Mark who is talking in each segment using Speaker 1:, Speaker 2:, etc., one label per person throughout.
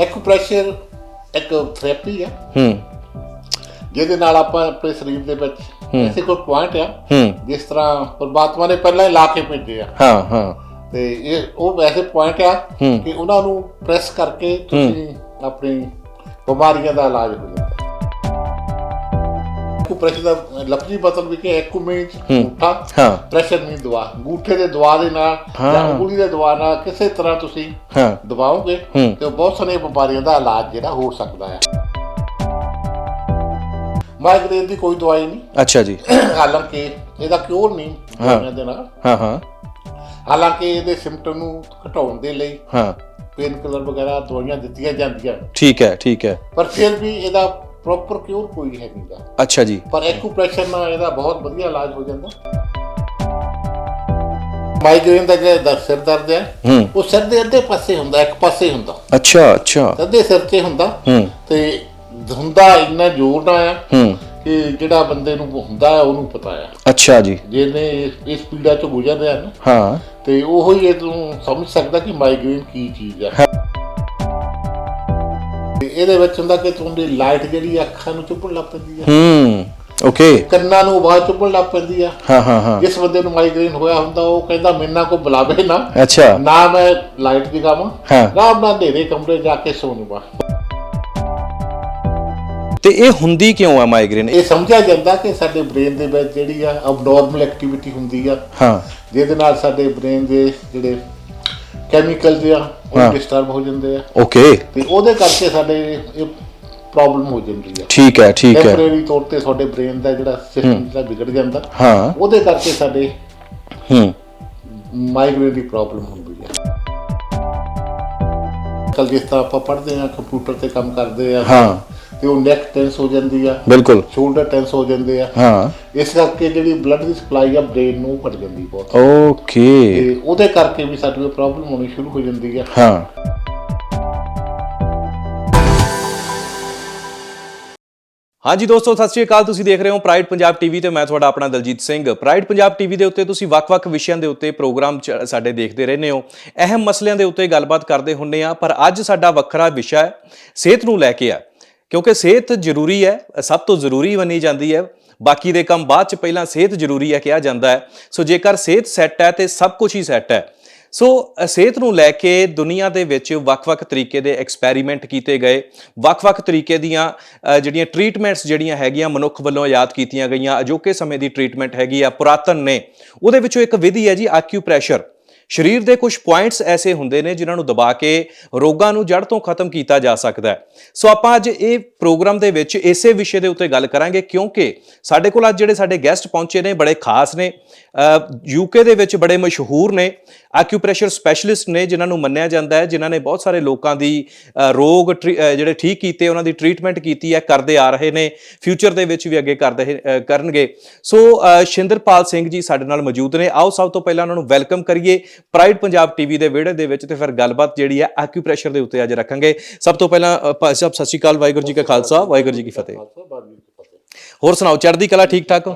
Speaker 1: Acupressure ਇੱਕ therapy ਆ।
Speaker 2: ਹੂੰ।
Speaker 1: ਜਿਹਦੇ ਨਾਲ ਆਪਾਂ ਆਪਣੇ ਸਰੀਰ ਦੇ ਵਿੱਚ ਐਸੇ ਕੋਈ ਪੁਆਇੰਟ ਆ
Speaker 2: ਹੂੰ।
Speaker 1: ਜਿਸ ਤਰ੍ਹਾਂ ਪਰਮਾਤਮਾ ਨੇ ਪਹਿਲਾਂ ਹੀ ਲਾ ਕੇ ਭੇਜੇ ਆ।
Speaker 2: ਹਾਂ ਹਾਂ।
Speaker 1: ਤੇ ਇਹ ਉਹ ਵੈਸੇ ਪੁਆਇੰਟ ਆ
Speaker 2: ਹੂੰ।
Speaker 1: ਕਿ ਉਹਨਾਂ ਨੂੰ ਪ੍ਰੈਸ ਕਰਕੇ ਤੁਸੀਂ ਆਪਣੀ ਬਿਮਾਰੀਆਂ ਦਾ ਇਲਾਜ ਹੋ ਜਾਂਦਾ ਐਕੂਪ੍ਰੈਸ਼ਰ ਦਾ ਲਫ਼ਜ਼ੀ ਮਤਲਬ ਵੀ ਕਿ ਐਕੂ ਮੀਨਸ ਅੰਗੂਠਾ
Speaker 2: ਹਾਂ।
Speaker 1: ਪ੍ਰੈਸ਼ਰ ਨਹੀਂ ਦਵਾ ਅੰਗੂਠੇ ਦੇ ਦਵਾ ਦੇ ਨਾਲ ਜਾਂ। ਉਂਗਲੀ ਦੇ ਦਵਾ ਨਾਲ ਕਿਸੇ ਤਰ੍ਹਾਂ ਤੁਸੀਂ
Speaker 2: ਹਾਂ।
Speaker 1: ਦਬਾਓਗੇ। ਤੇ ਬਹੁਤ ਸਾਰੀਆਂ ਬਿਮਾਰੀਆਂ ਦਾ ਇਲਾਜ ਜਿਹੜਾ ਹੋ ਸਕਦਾ ਹੈ ਮਾਈਗ੍ਰੇਨ ਦੀ ਕੋਈ ਦਵਾਈ ਨਹੀਂ।
Speaker 2: ਅੱਛਾ ਜੀ।
Speaker 1: ਹਾਲਾਂਕਿ ਇਹਦਾ ਕਿਉਰ ਨਹੀਂ ਦਵਾਈਆਂ ਦੇ ਨਾਲ।
Speaker 2: ਹਾਂ ਹਾਂ।
Speaker 1: ਹਾਲਾਂਕਿ ਇਹਦੇ ਸਿੰਪਟਮ ਨੂੰ ਘਟਾਉਣ ਦੇ ਲਈ
Speaker 2: ਹਾਂ।
Speaker 1: ਪੇਨ ਕਿਲਰ ਵਗੈਰਾ ਦਵਾਈਆਂ ਦਿੱਤੀਆਂ ਜਾਂਦੀਆਂ ਨੇ।
Speaker 2: ਠੀਕ ਹੈ ਠੀਕ ਹੈ।
Speaker 1: ਪਰ ਫਿਰ ਵੀ ਇਹਦਾ ਪ੍ਰੋਪਰ ਕਿਉਰ ਕੋਈ ਹੈ ਨਹੀਂਗਾ
Speaker 2: ਅੱਛਾ ਜੀ।
Speaker 1: ਪਰ ਐਕੂਪ੍ਰੈਸ਼ਰ ਨਾਲ ਇਹਦਾ ਬਹੁਤ ਵਧੀਆ ਇਲਾਜ ਹੋ ਜਾਂਦਾ। ਮਾਈਗ੍ਰੇਨ ਦਾ ਜਿਹੜਾ ਦਰ- ਸਿਰ ਦਰਦ ਹੈ
Speaker 2: ਹੂੰ।
Speaker 1: ਉਹ ਸਿਰ ਦੇ ਅੱਧੇ ਪਾਸੇ ਹੁੰਦਾ ਇੱਕ ਪਾਸੇ ਹੁੰਦਾ।
Speaker 2: ਅੱਛਾ ਅੱਛਾ।
Speaker 1: ਅੱਧੇ ਸਿਰ 'ਤੇ ਹੁੰਦਾ।
Speaker 2: ਹੂੰ।
Speaker 1: ਤੇ ਹੁੰਦਾ ਇੰਨਾ ਜ਼ੋਰ ਨਾਲ ਆ
Speaker 2: ਹੂੰ।
Speaker 1: ਕਿ ਜਿਹੜਾ ਬੰਦੇ ਨੂੰ ਹੁੰਦਾ ਹੈ ਉਹਨੂੰ ਪਤਾ ਆ
Speaker 2: ਅੱਛਾ ਜੀ।
Speaker 1: ਜਿਹਨੇ ਇਸ- ਇਸ ਪੀੜਾ ਤੋਂ ਗੁਜ਼ਰ ਰਿਹਾ ਨਾ
Speaker 2: ਹਾਂ।
Speaker 1: ਤੇ ਉਹੋ ਹੀ ਇਹ ਤੋਂ ਸਮਝ ਸਕਦਾ ਕਿ ਮਾਈਗ੍ਰੇਨ ਕੀ ਚੀਜ਼ ਤੇ ਇਹਦੇ ਵਿੱਚ ਹੁੰਦਾ ਕਿ ਤੁਹਾਡੀ ਲਾਈਟ ਜਿਹੜੀ ਅੱਖਾਂ ਨੂੰ ਚੁੱਭਣ ਲੱਗ ਪੈਂਦੀ ਆ।
Speaker 2: ਹੂੰ ਓਕੇ
Speaker 1: ਕੰਨਾਂ ਨੂੰ ਆਵਾਜ਼ ਚੁੱਭਣ ਲੱਗ ਪੈਂਦੀ ਆ।
Speaker 2: ਹਾਂ ਹਾਂ ਹਾਂ।
Speaker 1: ਜਿਸ ਬੰਦੇ ਨੂੰ ਮਾਈਗ੍ਰੇਨ ਹੋਇਆ ਹੁੰਦਾ ਉਹ ਕਹਿੰਦਾ ਮੈਨਾਂ ਕੋ ਬੁਲਾਵੇ ਨਾ।
Speaker 2: ਅੱਛਾ।
Speaker 1: ਨਾ ਮੈਂ ਲਾਈਟ ਜਗਾਵਾਂ
Speaker 2: ਹਾਂ।
Speaker 1: ਆਰਾਮ ਨਾਲ ਹਨੇਰੇ ਕਮਰੇ ਜਾ ਕੇ ਸੌਂ ਲਵਾਂ
Speaker 2: ਤੇ ਇਹ ਹੁੰਦੀ ਕਿਉਂ ਆ ਮਾਈਗ੍ਰੇਨ
Speaker 1: ਇਹ ਸਮਝਿਆ ਜਾਂਦਾ ਕਿ ਸਾਡੇ ਬ੍ਰੇਨ ਦੇ ਵਿੱਚ ਜਿਹੜੀ ਆ ਅਬਨੋਰਮਲ ਐਕਟੀਵਿਟੀ ਹੁੰਦੀ ਆ।
Speaker 2: ਹਾਂ।
Speaker 1: ਜਿਹਦੇ ਨਾਲ ਸਾਡੇ ਬ੍ਰੇਨ ਦੇ ਜਿਹੜੇ ਕੈਮੀਕਲ ਦੇ ਆ। ਉਹ ਡਿਸਟਰਬ ਹੋ ਜਾਂਦੇ ਆ।
Speaker 2: ਓਕੇ
Speaker 1: ਤੇ ਉਹਦੇ ਕਰਕੇ ਸਾਡੇ ਇਹ ਪ੍ਰੋਬਲਮ ਹੋ ਜਾਂਦੀ ਆ।
Speaker 2: ਠੀਕ ਹੈ ਠੀਕ ਹੈ।
Speaker 1: ਟੈਂਪਰੇਰੀ ਤੌਰ ਤੇ ਸਾਡੇ ਬ੍ਰੇਨ ਦਾ ਜਿਹੜਾ ਸਿਸਟਮ ਜਿਹੜਾ ਵਿਗੜ ਜਾਂਦਾ
Speaker 2: ਹਾਂ।
Speaker 1: ਉਹਦੇ ਕਰਕੇ ਸਾਡੇ
Speaker 2: ਹੂੰ।
Speaker 1: ਮਾਈਗ੍ਰੇਨ ਦੀ ਪ੍ਰੋਬਲਮ ਹੁੰਦੀ ਆ। ਕੱਲ ਜਿਸ ਤਰ੍ਹਾਂ ਆਪਾਂ ਪੜ੍ਹਦੇ ਆ ਕੰਪਿਊਟਰ ਤੇ ਕੰਮ ਕਰਦੇ ਆ।
Speaker 2: ਹਾਂ।
Speaker 1: ਤੇ ਉਹ ਨੈਕ ਟੈਂਸ ਹੋ ਜਾਂਦੀ ਆ
Speaker 2: ਬਿਲਕੁਲ।
Speaker 1: ਸ਼ੋਲਡਰ ਟੈਂਸ ਹੋ ਜਾਂਦੇ ਆ।
Speaker 2: ਹਾਂ।
Speaker 1: ਇਸ ਕਰਕੇ ਜਿਹੜੀ ਬਲੱਡ ਦੀ ਸਪਲਾਈ ਆ ਬ੍ਰੇਨ ਨੂੰ ਘਟ ਜਾਂਦੀ ਬਹੁਤ।
Speaker 2: ਓਕੇ
Speaker 1: ਤੇ ਉਹਦੇ ਕਰਕੇ ਵੀ ਸਾਡੇ ਕੋਲ ਪ੍ਰੋਬਲਮ ਹੋਣੀ ਸ਼ੁਰੂ ਹੋ ਜਾਂਦੀ ਆ।
Speaker 2: ਹਾਂ। ਹਾਂਜੀ ਦੋਸਤੋ ਸਤਿ ਸ਼੍ਰੀ ਅਕਾਲ। ਤੁਸੀਂ ਦੇਖ ਰਹੇ ਹੋ ਪ੍ਰਾਈਡ ਪੰਜਾਬ ਟੀਵੀ ਤੇ ਮੈਂ ਤੁਹਾਡਾ ਆਪਣਾ ਦਲਜੀਤ ਸਿੰਘ। ਪ੍ਰਾਈਡ ਪੰਜਾਬ ਟੀਵੀ ਦੇ ਉੱਤੇ ਤੁਸੀਂ ਵੱਖ-ਵੱਖ ਵਿਸ਼ਿਆਂ ਦੇ ਉੱਤੇ ਪ੍ਰੋਗਰਾਮ ਸਾਡੇ ਦੇਖਦੇ ਰਹਿੰਦੇ ਹੋ। ਅਹਿਮ ਮਸਲਿਆਂ ਦੇ ਉੱਤੇ ਗੱਲਬਾਤ ਕਰਦੇ ਹੁੰਨੇ ਆ ਪਰ ਅੱਜ ਸਾਡਾ ਵੱਖਰਾ ਵਿਸ਼ਾ ਹੈ ਸਿਹਤ ਨੂੰ ਲੈ ਕੇ ਆ। ਕਿਉਂਕਿ ਸਿਹਤ ਜ਼ਰੂਰੀ ਹੈ, ਸਭ ਤੋਂ ਜ਼ਰੂਰੀ ਮੰਨੀ ਜਾਂਦੀ ਹੈ। ਬਾਕੀ ਦੇ ਕੰਮ ਬਾਅਦ ਚ ਪਹਿਲਾਂ ਸਿਹਤ ਜ਼ਰੂਰੀ ਹੈ ਕਿਹਾ ਜਾਂਦਾ ਹੈ। ਸੋ ਜੇਕਰ ਸਿਹਤ ਸੈੱਟ ਹੈ ਤੇ ਸਭ ਕੁਝ ਹੀ ਸੈੱਟ ਹੈ। ਸੋ ਸਿਹਤ ਨੂੰ ਲੈ ਕੇ ਦੁਨੀਆ ਦੇ ਵਿੱਚ ਵੱਖ-ਵੱਖ ਤਰੀਕੇ ਦੇ ਐਕਸਪੈਰੀਮੈਂਟ ਕੀਤੇ ਗਏ। ਵੱਖ-ਵੱਖ ਤਰੀਕੇ ਦੀਆਂ ਜਿਹੜੀਆਂ ਟ੍ਰੀਟਮੈਂਟਸ ਜਿਹੜੀਆਂ ਹੈਗੀਆਂ ਮਨੁੱਖ ਵੱਲੋਂ ਯਾਦ ਕੀਤੀਆਂ ਗਈਆਂ, ਅਜੋਕੇ ਸਮੇਂ ਦੀ ਟ੍ਰੀਟਮੈਂਟ ਹੈਗੀ ਆ, ਪੁਰਾਤਨ ਨੇ। ਉਹਦੇ ਵਿੱਚੋਂ ਇੱਕ ਵਿਧੀ ਹੈ ਜੀ ਆਕਿਊਪ੍ਰੈਸ਼ਰ ਸਰੀਰ ਦੇ ਕੁਝ ਪੁਆਇੰਟਸ ਐਸੇ ਹੁੰਦੇ ਨੇ ਜਿਨ੍ਹਾਂ ਨੂੰ ਦਬਾ ਕੇ ਰੋਗਾਂ ਨੂੰ ਜੜ ਤੋਂ ਖਤਮ ਕੀਤਾ ਜਾ ਸਕਦਾ ਹੈ। ਸੋ ਆਪਾਂ ਅੱਜ ਇਹ ਪ੍ਰੋਗਰਾਮ ਦੇ ਵਿੱਚ ਇਸੇ ਵਿਸ਼ੇ ਦੇ ਉੱਤੇ ਗੱਲ ਕਰਾਂਗੇ, ਕਿਉਂਕਿ ਸਾਡੇ ਕੋਲ ਅੱਜ ਜਿਹੜੇ ਸਾਡੇ ਗੈਸਟ ਪਹੁੰਚੇ ਨੇ, ਬੜੇ ਖਾਸ ਨੇ ਯੂਕੇ ਦੇ ਵਿੱਚ ਬੜੇ ਮਸ਼ਹੂਰ ਨੇ। ਆਕਿਊਪ੍ਰੈਸ਼ਰ ਸਪੈਸ਼ਲਿਸਟ ਨੇ ਜਿਨ੍ਹਾਂ ਨੂੰ ਮੰਨਿਆ ਜਾਂਦਾ ਹੈ ਜਿਨ੍ਹਾਂ ਨੇ ਬਹੁਤ ਸਾਰੇ ਲੋਕਾਂ ਦੀ ਰੋਗ ਜਿਹੜੇ ਠੀਕ ਕੀਤੇ ਉਹਨਾਂ ਦੀ ਟ੍ਰੀਟਮੈਂਟ ਕੀਤੀ ਹੈ ਕਰਦੇ ਆ ਰਹੇ ਨੇ ਫਿਊਚਰ ਦੇ ਵਿੱਚ ਵੀ ਅੱਗੇ ਕਰਦੇ ਕਰਨਗੇ। ਸੋ ਸ਼ਿੰਦਰਪਾਲ ਸਿੰਘ ਜੀ ਸਾਡੇ ਨਾਲ ਮੌਜੂਦ ਨੇ। ਆਓ ਸਭ ਤੋਂ ਪਹਿਲਾਂ ਉਹਨਾਂ ਨੂੰ ਵੈਲਕਮ ਕਰੀਏ। ਪ੍ਰਾਈਡ ਪੰਜਾਬ ਟੀਵੀ ਦੇ ਵਿਹੜੇ ਦੇ ਵਿੱਚ ਤੇ ਫਿਰ ਗੱਲਬਾਤ ਜਿਹੜੀ ਹੈ ਆਕਿਊਪ੍ਰੈਸ਼ਰ ਦੇ ਉੱਤੇ ਅੱਜ ਰੱਖਾਂਗੇ। ਸਭ ਤੋਂ ਪਹਿਲਾਂ ਸਾਹਿਬ ਸਤਿ ਸ਼੍ਰੀ ਅਕਾਲ ਵਾਹਿਗੁਰੂ ਜੀ ਕਾ ਖਾਲਸਾ ਵਾਹਿਗੁਰੂ ਜੀ ਕੀ ਫਤਿਹ। ਹੋਰ ਸੁਣਾਓ ਚੜ੍ਹਦੀ ਕਲਾ ਠੀਕ ਠਾਕ ਹੋ?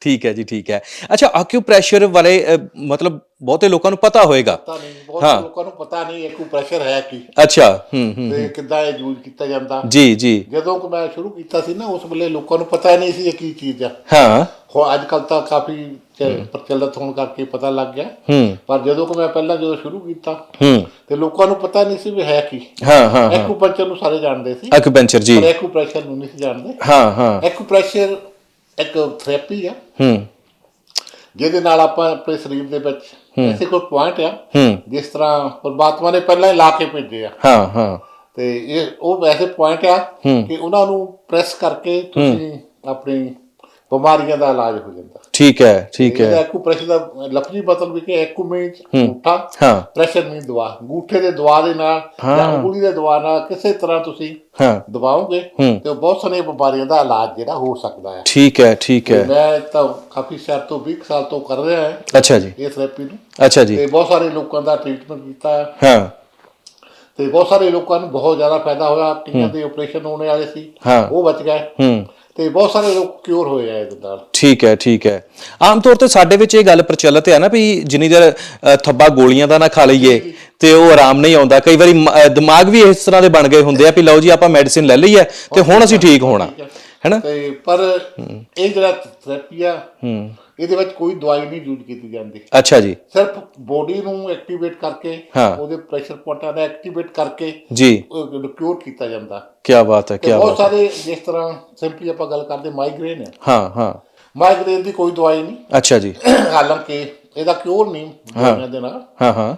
Speaker 2: ਠੀਕ ਹੈ ਜੀ ਠੀਕ ਹੈ। ਅੱਛਾ ਆਕਿਊਪ੍ਰੈਸ਼ਰ ਵਾਲੇ ਅ, ਮਤਲਬ ਬਹੁਤੇ ਲੋਕਾਂ ਨੂੰ ਪਤਾ ਹੋਏਗਾ।
Speaker 1: ਪਤਾ ਨਹੀਂ ਬਹੁਤ
Speaker 2: ਹਾਂ।
Speaker 1: ਲੋਕਾਂ ਨੂੰ ਪਤਾ ਨਹੀਂ ਐਕੂਪ੍ਰੈਸ਼ਰ ਹੈ ਕੀ।
Speaker 2: ਅੱਛਾ ਹੂੰ ਹੂੰ
Speaker 1: ਤੇ ਕਿੱਦਾਂ ਇਹ ਯੂਜ਼ ਕੀਤਾ ਜਾਂਦਾ।
Speaker 2: ਜੀ ਜੀ।
Speaker 1: ਜਦੋਂ ਕਿ ਮੈਂ ਸ਼ੁਰੂ ਕੀਤਾ ਸੀ ਨਾ ਉਸ ਵੇਲੇ ਲੋਕਾਂ ਨੂੰ ਪਤਾ ਨਹੀਂ ਸੀ ਇਹ ਕੀ ਚੀਜ਼ ਆ।
Speaker 2: ਹਾਂ।
Speaker 1: ਹੁਣ ਅੱਜ ਕੱਲ ਤਾਂ ਕਾਫੀ ਚ- ਪ੍ਰਚਲਿਤ ਹੋਣ ਕਰਕੇ ਪਤਾ ਲੱਗ ਗਿਆ।
Speaker 2: ਹੂੰ।
Speaker 1: ਪਰ ਜਦੋਂ ਕਿ ਮੈਂ ਪਹਿਲਾਂ ਜਦੋਂ ਸ਼ੁਰੂ ਕੀਤਾ
Speaker 2: ਹੂੰ।
Speaker 1: ਤੇ ਲੋਕਾਂ ਨੂੰ ਪਤਾ ਨਹੀਂ ਸੀ ਵੀ ਹੈ ਕੀ।
Speaker 2: ਹਾਂ ਹਾਂ
Speaker 1: ਐਕੂਪੰਚਰ ਨੂੰ ਸਾਰੇ ਜਾਣਦੇ ਸੀ।
Speaker 2: ਐਕੂਪੰਚਰ ਜੀ।
Speaker 1: ਪਰ ਐਕੂਪ੍ਰੈਸ਼ਰ ਨੂੰ ਨਹੀਂ ਸੀ ਜਾਣਦੇ।
Speaker 2: ਹਾਂ ਹਾਂ।
Speaker 1: ਐਕੂਪ੍ਰੈਸ਼ਰ ਇੱਕ ਥੈਰੇਪੀ ਆ।
Speaker 2: ਹੂੰ।
Speaker 1: ਜਿਹਦੇ ਨਾਲ ਆਪਾਂ ਆਪਣੇ ਸਰੀਰ ਦੇ ਵਿੱਚ ਐਸੇ ਕੋਈ ਪੁਆਇੰਟ ਆ ਜਿਸ ਤਰ੍ਹਾਂ ਪਰਮਾਤਮਾ ਨੇ ਪਹਿਲਾਂ ਹੀ ਲਾ ਕੇ ਭੇਜੇ ਆ।
Speaker 2: ਹਾਂ ਹਾਂ।
Speaker 1: ਤੇ ਇਹ ਉਹ ਵੈਸੇ ਪੁਆਇੰਟ ਆ। ਕਿ ਉਹਨਾਂ ਨੂੰ ਪ੍ਰੈਸ ਕਰਕੇ ਤੁਸੀਂ ਆਪਣੀ ਬਿਮਾਰੀਆਂ ਦਾ ਇਲਾਜ ਹੋ ਜਾਂਦਾ।
Speaker 2: ਠੀਕ ਹੈ ਠੀਕ ਹੈ।
Speaker 1: ਐਕੂਪ੍ਰੈਸ਼ਰ ਦਾ ਲਫ਼ਜ਼ੀ ਮਤਲਬ ਵੀ ਕਿ ਐਕੂ ਮੀਨਸ ਅੰਗੂਠਾ।
Speaker 2: ਹਾਂ।
Speaker 1: ਪ੍ਰੈਸ਼ਰ ਨਹੀਂ ਦਵਾ ਅੰਗੂਠੇ ਦੇ ਦਵਾ ਦੇ ਨਾਲ ਜਾਂ। ਉਂਗਲੀ ਦੇ ਦਵਾ ਨਾਲ ਕਿਸੇ ਤਰ੍ਹਾਂ ਤੁਸੀਂ
Speaker 2: ਹਾਂ।
Speaker 1: ਦਬਾਓਗੇ। ਤੇ ਬਹੁਤ ਸਾਰੀਆਂ ਬਿਮਾਰੀਆਂ ਦਾ ਇਲਾਜ ਜਿਹੜਾ ਹੋ ਸਕਦਾ ਹੈ।
Speaker 2: ਠੀਕ ਹੈ ਠੀਕ ਹੈ।
Speaker 1: ਮੈਂ ਤਾਂ ਕਾਫੀ ਸਾਲ ਤੋਂ 20 ਸਾਲ ਤੋਂ ਕਰ ਰਿਹਾ ਹਾਂ
Speaker 2: ਅੱਛਾ ਜੀ।
Speaker 1: ਇਹ ਥੈਰੇਪੀ ਨੂੰ।
Speaker 2: ਅੱਛਾ ਜੀ।
Speaker 1: ਤੇ ਬਹੁਤ ਸਾਰੇ ਲੋਕਾਂ ਦਾ ਟ੍ਰੀਟਮੈਂਟ ਕੀਤਾ ਹੈ। ਤੇ ਬਹੁਤ ਸਾਰੇ ਲੋਕਾਂ ਨੂੰ ਬਹੁਤ ਜ਼ਿਆਦਾ ਫਾਇਦਾ ਹੋਇਆ। ਕਈਆਂ ਦੇ ਆਪਰੇਸ਼ਨ ਹੋਣੇ ਵਾਲੇ ਸੀ। ਉਹ ਬਚ ਗਏ।
Speaker 2: ਹੂੰ।
Speaker 1: ਤੇ ਬਹੁਤ ਸਾਰੇ ਲੋਕ ਕਿਉਰ ਹੋਏ ਆ ਇਹਦੇ ਨਾਲ।
Speaker 2: ਠੀਕ ਹੈ ਠੀਕ ਹੈ। ਆਮ ਤੌਰ ਤੇ ਸਾਡੇ ਵਿੱਚ ਇਹ ਗੱਲ ਪ੍ਰਚਲਿਤ ਹੈ ਨਾ ਵੀ ਜਿੰਨੀ ਦੇਰ ਅ, ਥੱਬਾ ਗੋਲੀਆਂ ਦਾ ਨਾ ਖਾ ਲਈਏ ਤੇ ਉਹ ਆਰਾਮ ਨਹੀਂ ਆਉਂਦਾ। ਕਈ ਵਾਰੀ ਮ- ਅ, ਦਿਮਾਗ ਵੀ ਇਸ ਤਰ੍ਹਾਂ ਦੇ ਬਣ ਗਏ ਹੁੰਦੇ ਆ ਵੀ ਲਓ ਜੀ ਆਪਾਂ ਮੈਡੀਸਿਨ ਲੈ ਲਈ ਹੈ ਤੇ ਹੁਣ ਅਸੀਂ ਠੀਕ ਹੋਣਾ ਹੈਨਾ
Speaker 1: ਤੇ ਪਰ ਇਹ ਜਿਹੜਾ ਥੈਰੇਪੀ ਆ
Speaker 2: ਹੂੰ।
Speaker 1: ਇਹਦੇ ਵਿੱਚ ਕੋਈ ਦਵਾਈ ਨਹੀਂ ਯੂਜ਼ ਕੀਤੀ ਜਾਂਦੀ।
Speaker 2: ਅੱਛਾ ਜੀ।
Speaker 1: ਸਿਰਫ ਬੋਡੀ ਨੂੰ ਐਕਟੀਵੇਟ ਕਰਕੇ
Speaker 2: ਹਾਂ।
Speaker 1: ਉਹਦੇ ਪ੍ਰੈਸ਼ਰ ਪੁਆਇੰਟਾਂ ਦਾ ਐਕਟੀਵੇਟ ਕਰਕੇ
Speaker 2: ਜੀ।
Speaker 1: ਕਿਉਰ ਕੀਤਾ ਜਾਂਦਾ।
Speaker 2: ਕੀ ਬਾਤ ਹੈ ਕੀ
Speaker 1: ਤੇ ਬਹੁਤ
Speaker 2: ਬਾਤ ਹੈ।
Speaker 1: ਸਾਰੇ ਜਿਸ ਤਰ੍ਹਾਂ ਸਿੰਪਲੀ ਆਪਾਂ ਗੱਲ ਕਰਦੇ ਮਾਈਗ੍ਰੇਨ ਹੈ।
Speaker 2: ਹਾਂ ਹਾਂ।
Speaker 1: ਮਾਈਗ੍ਰੇਨ ਦੀ ਕੋਈ ਦਵਾਈ ਨਹੀਂ।
Speaker 2: ਅੱਛਾ ਜੀ।
Speaker 1: ਹਾਲਾਂਕਿ ਇਹਦਾ ਕਿਉਰ ਨਹੀਂ ਦਵਾਈਆਂ ਦੇ ਨਾਲ।
Speaker 2: ਹਾਂ ਹਾਂ।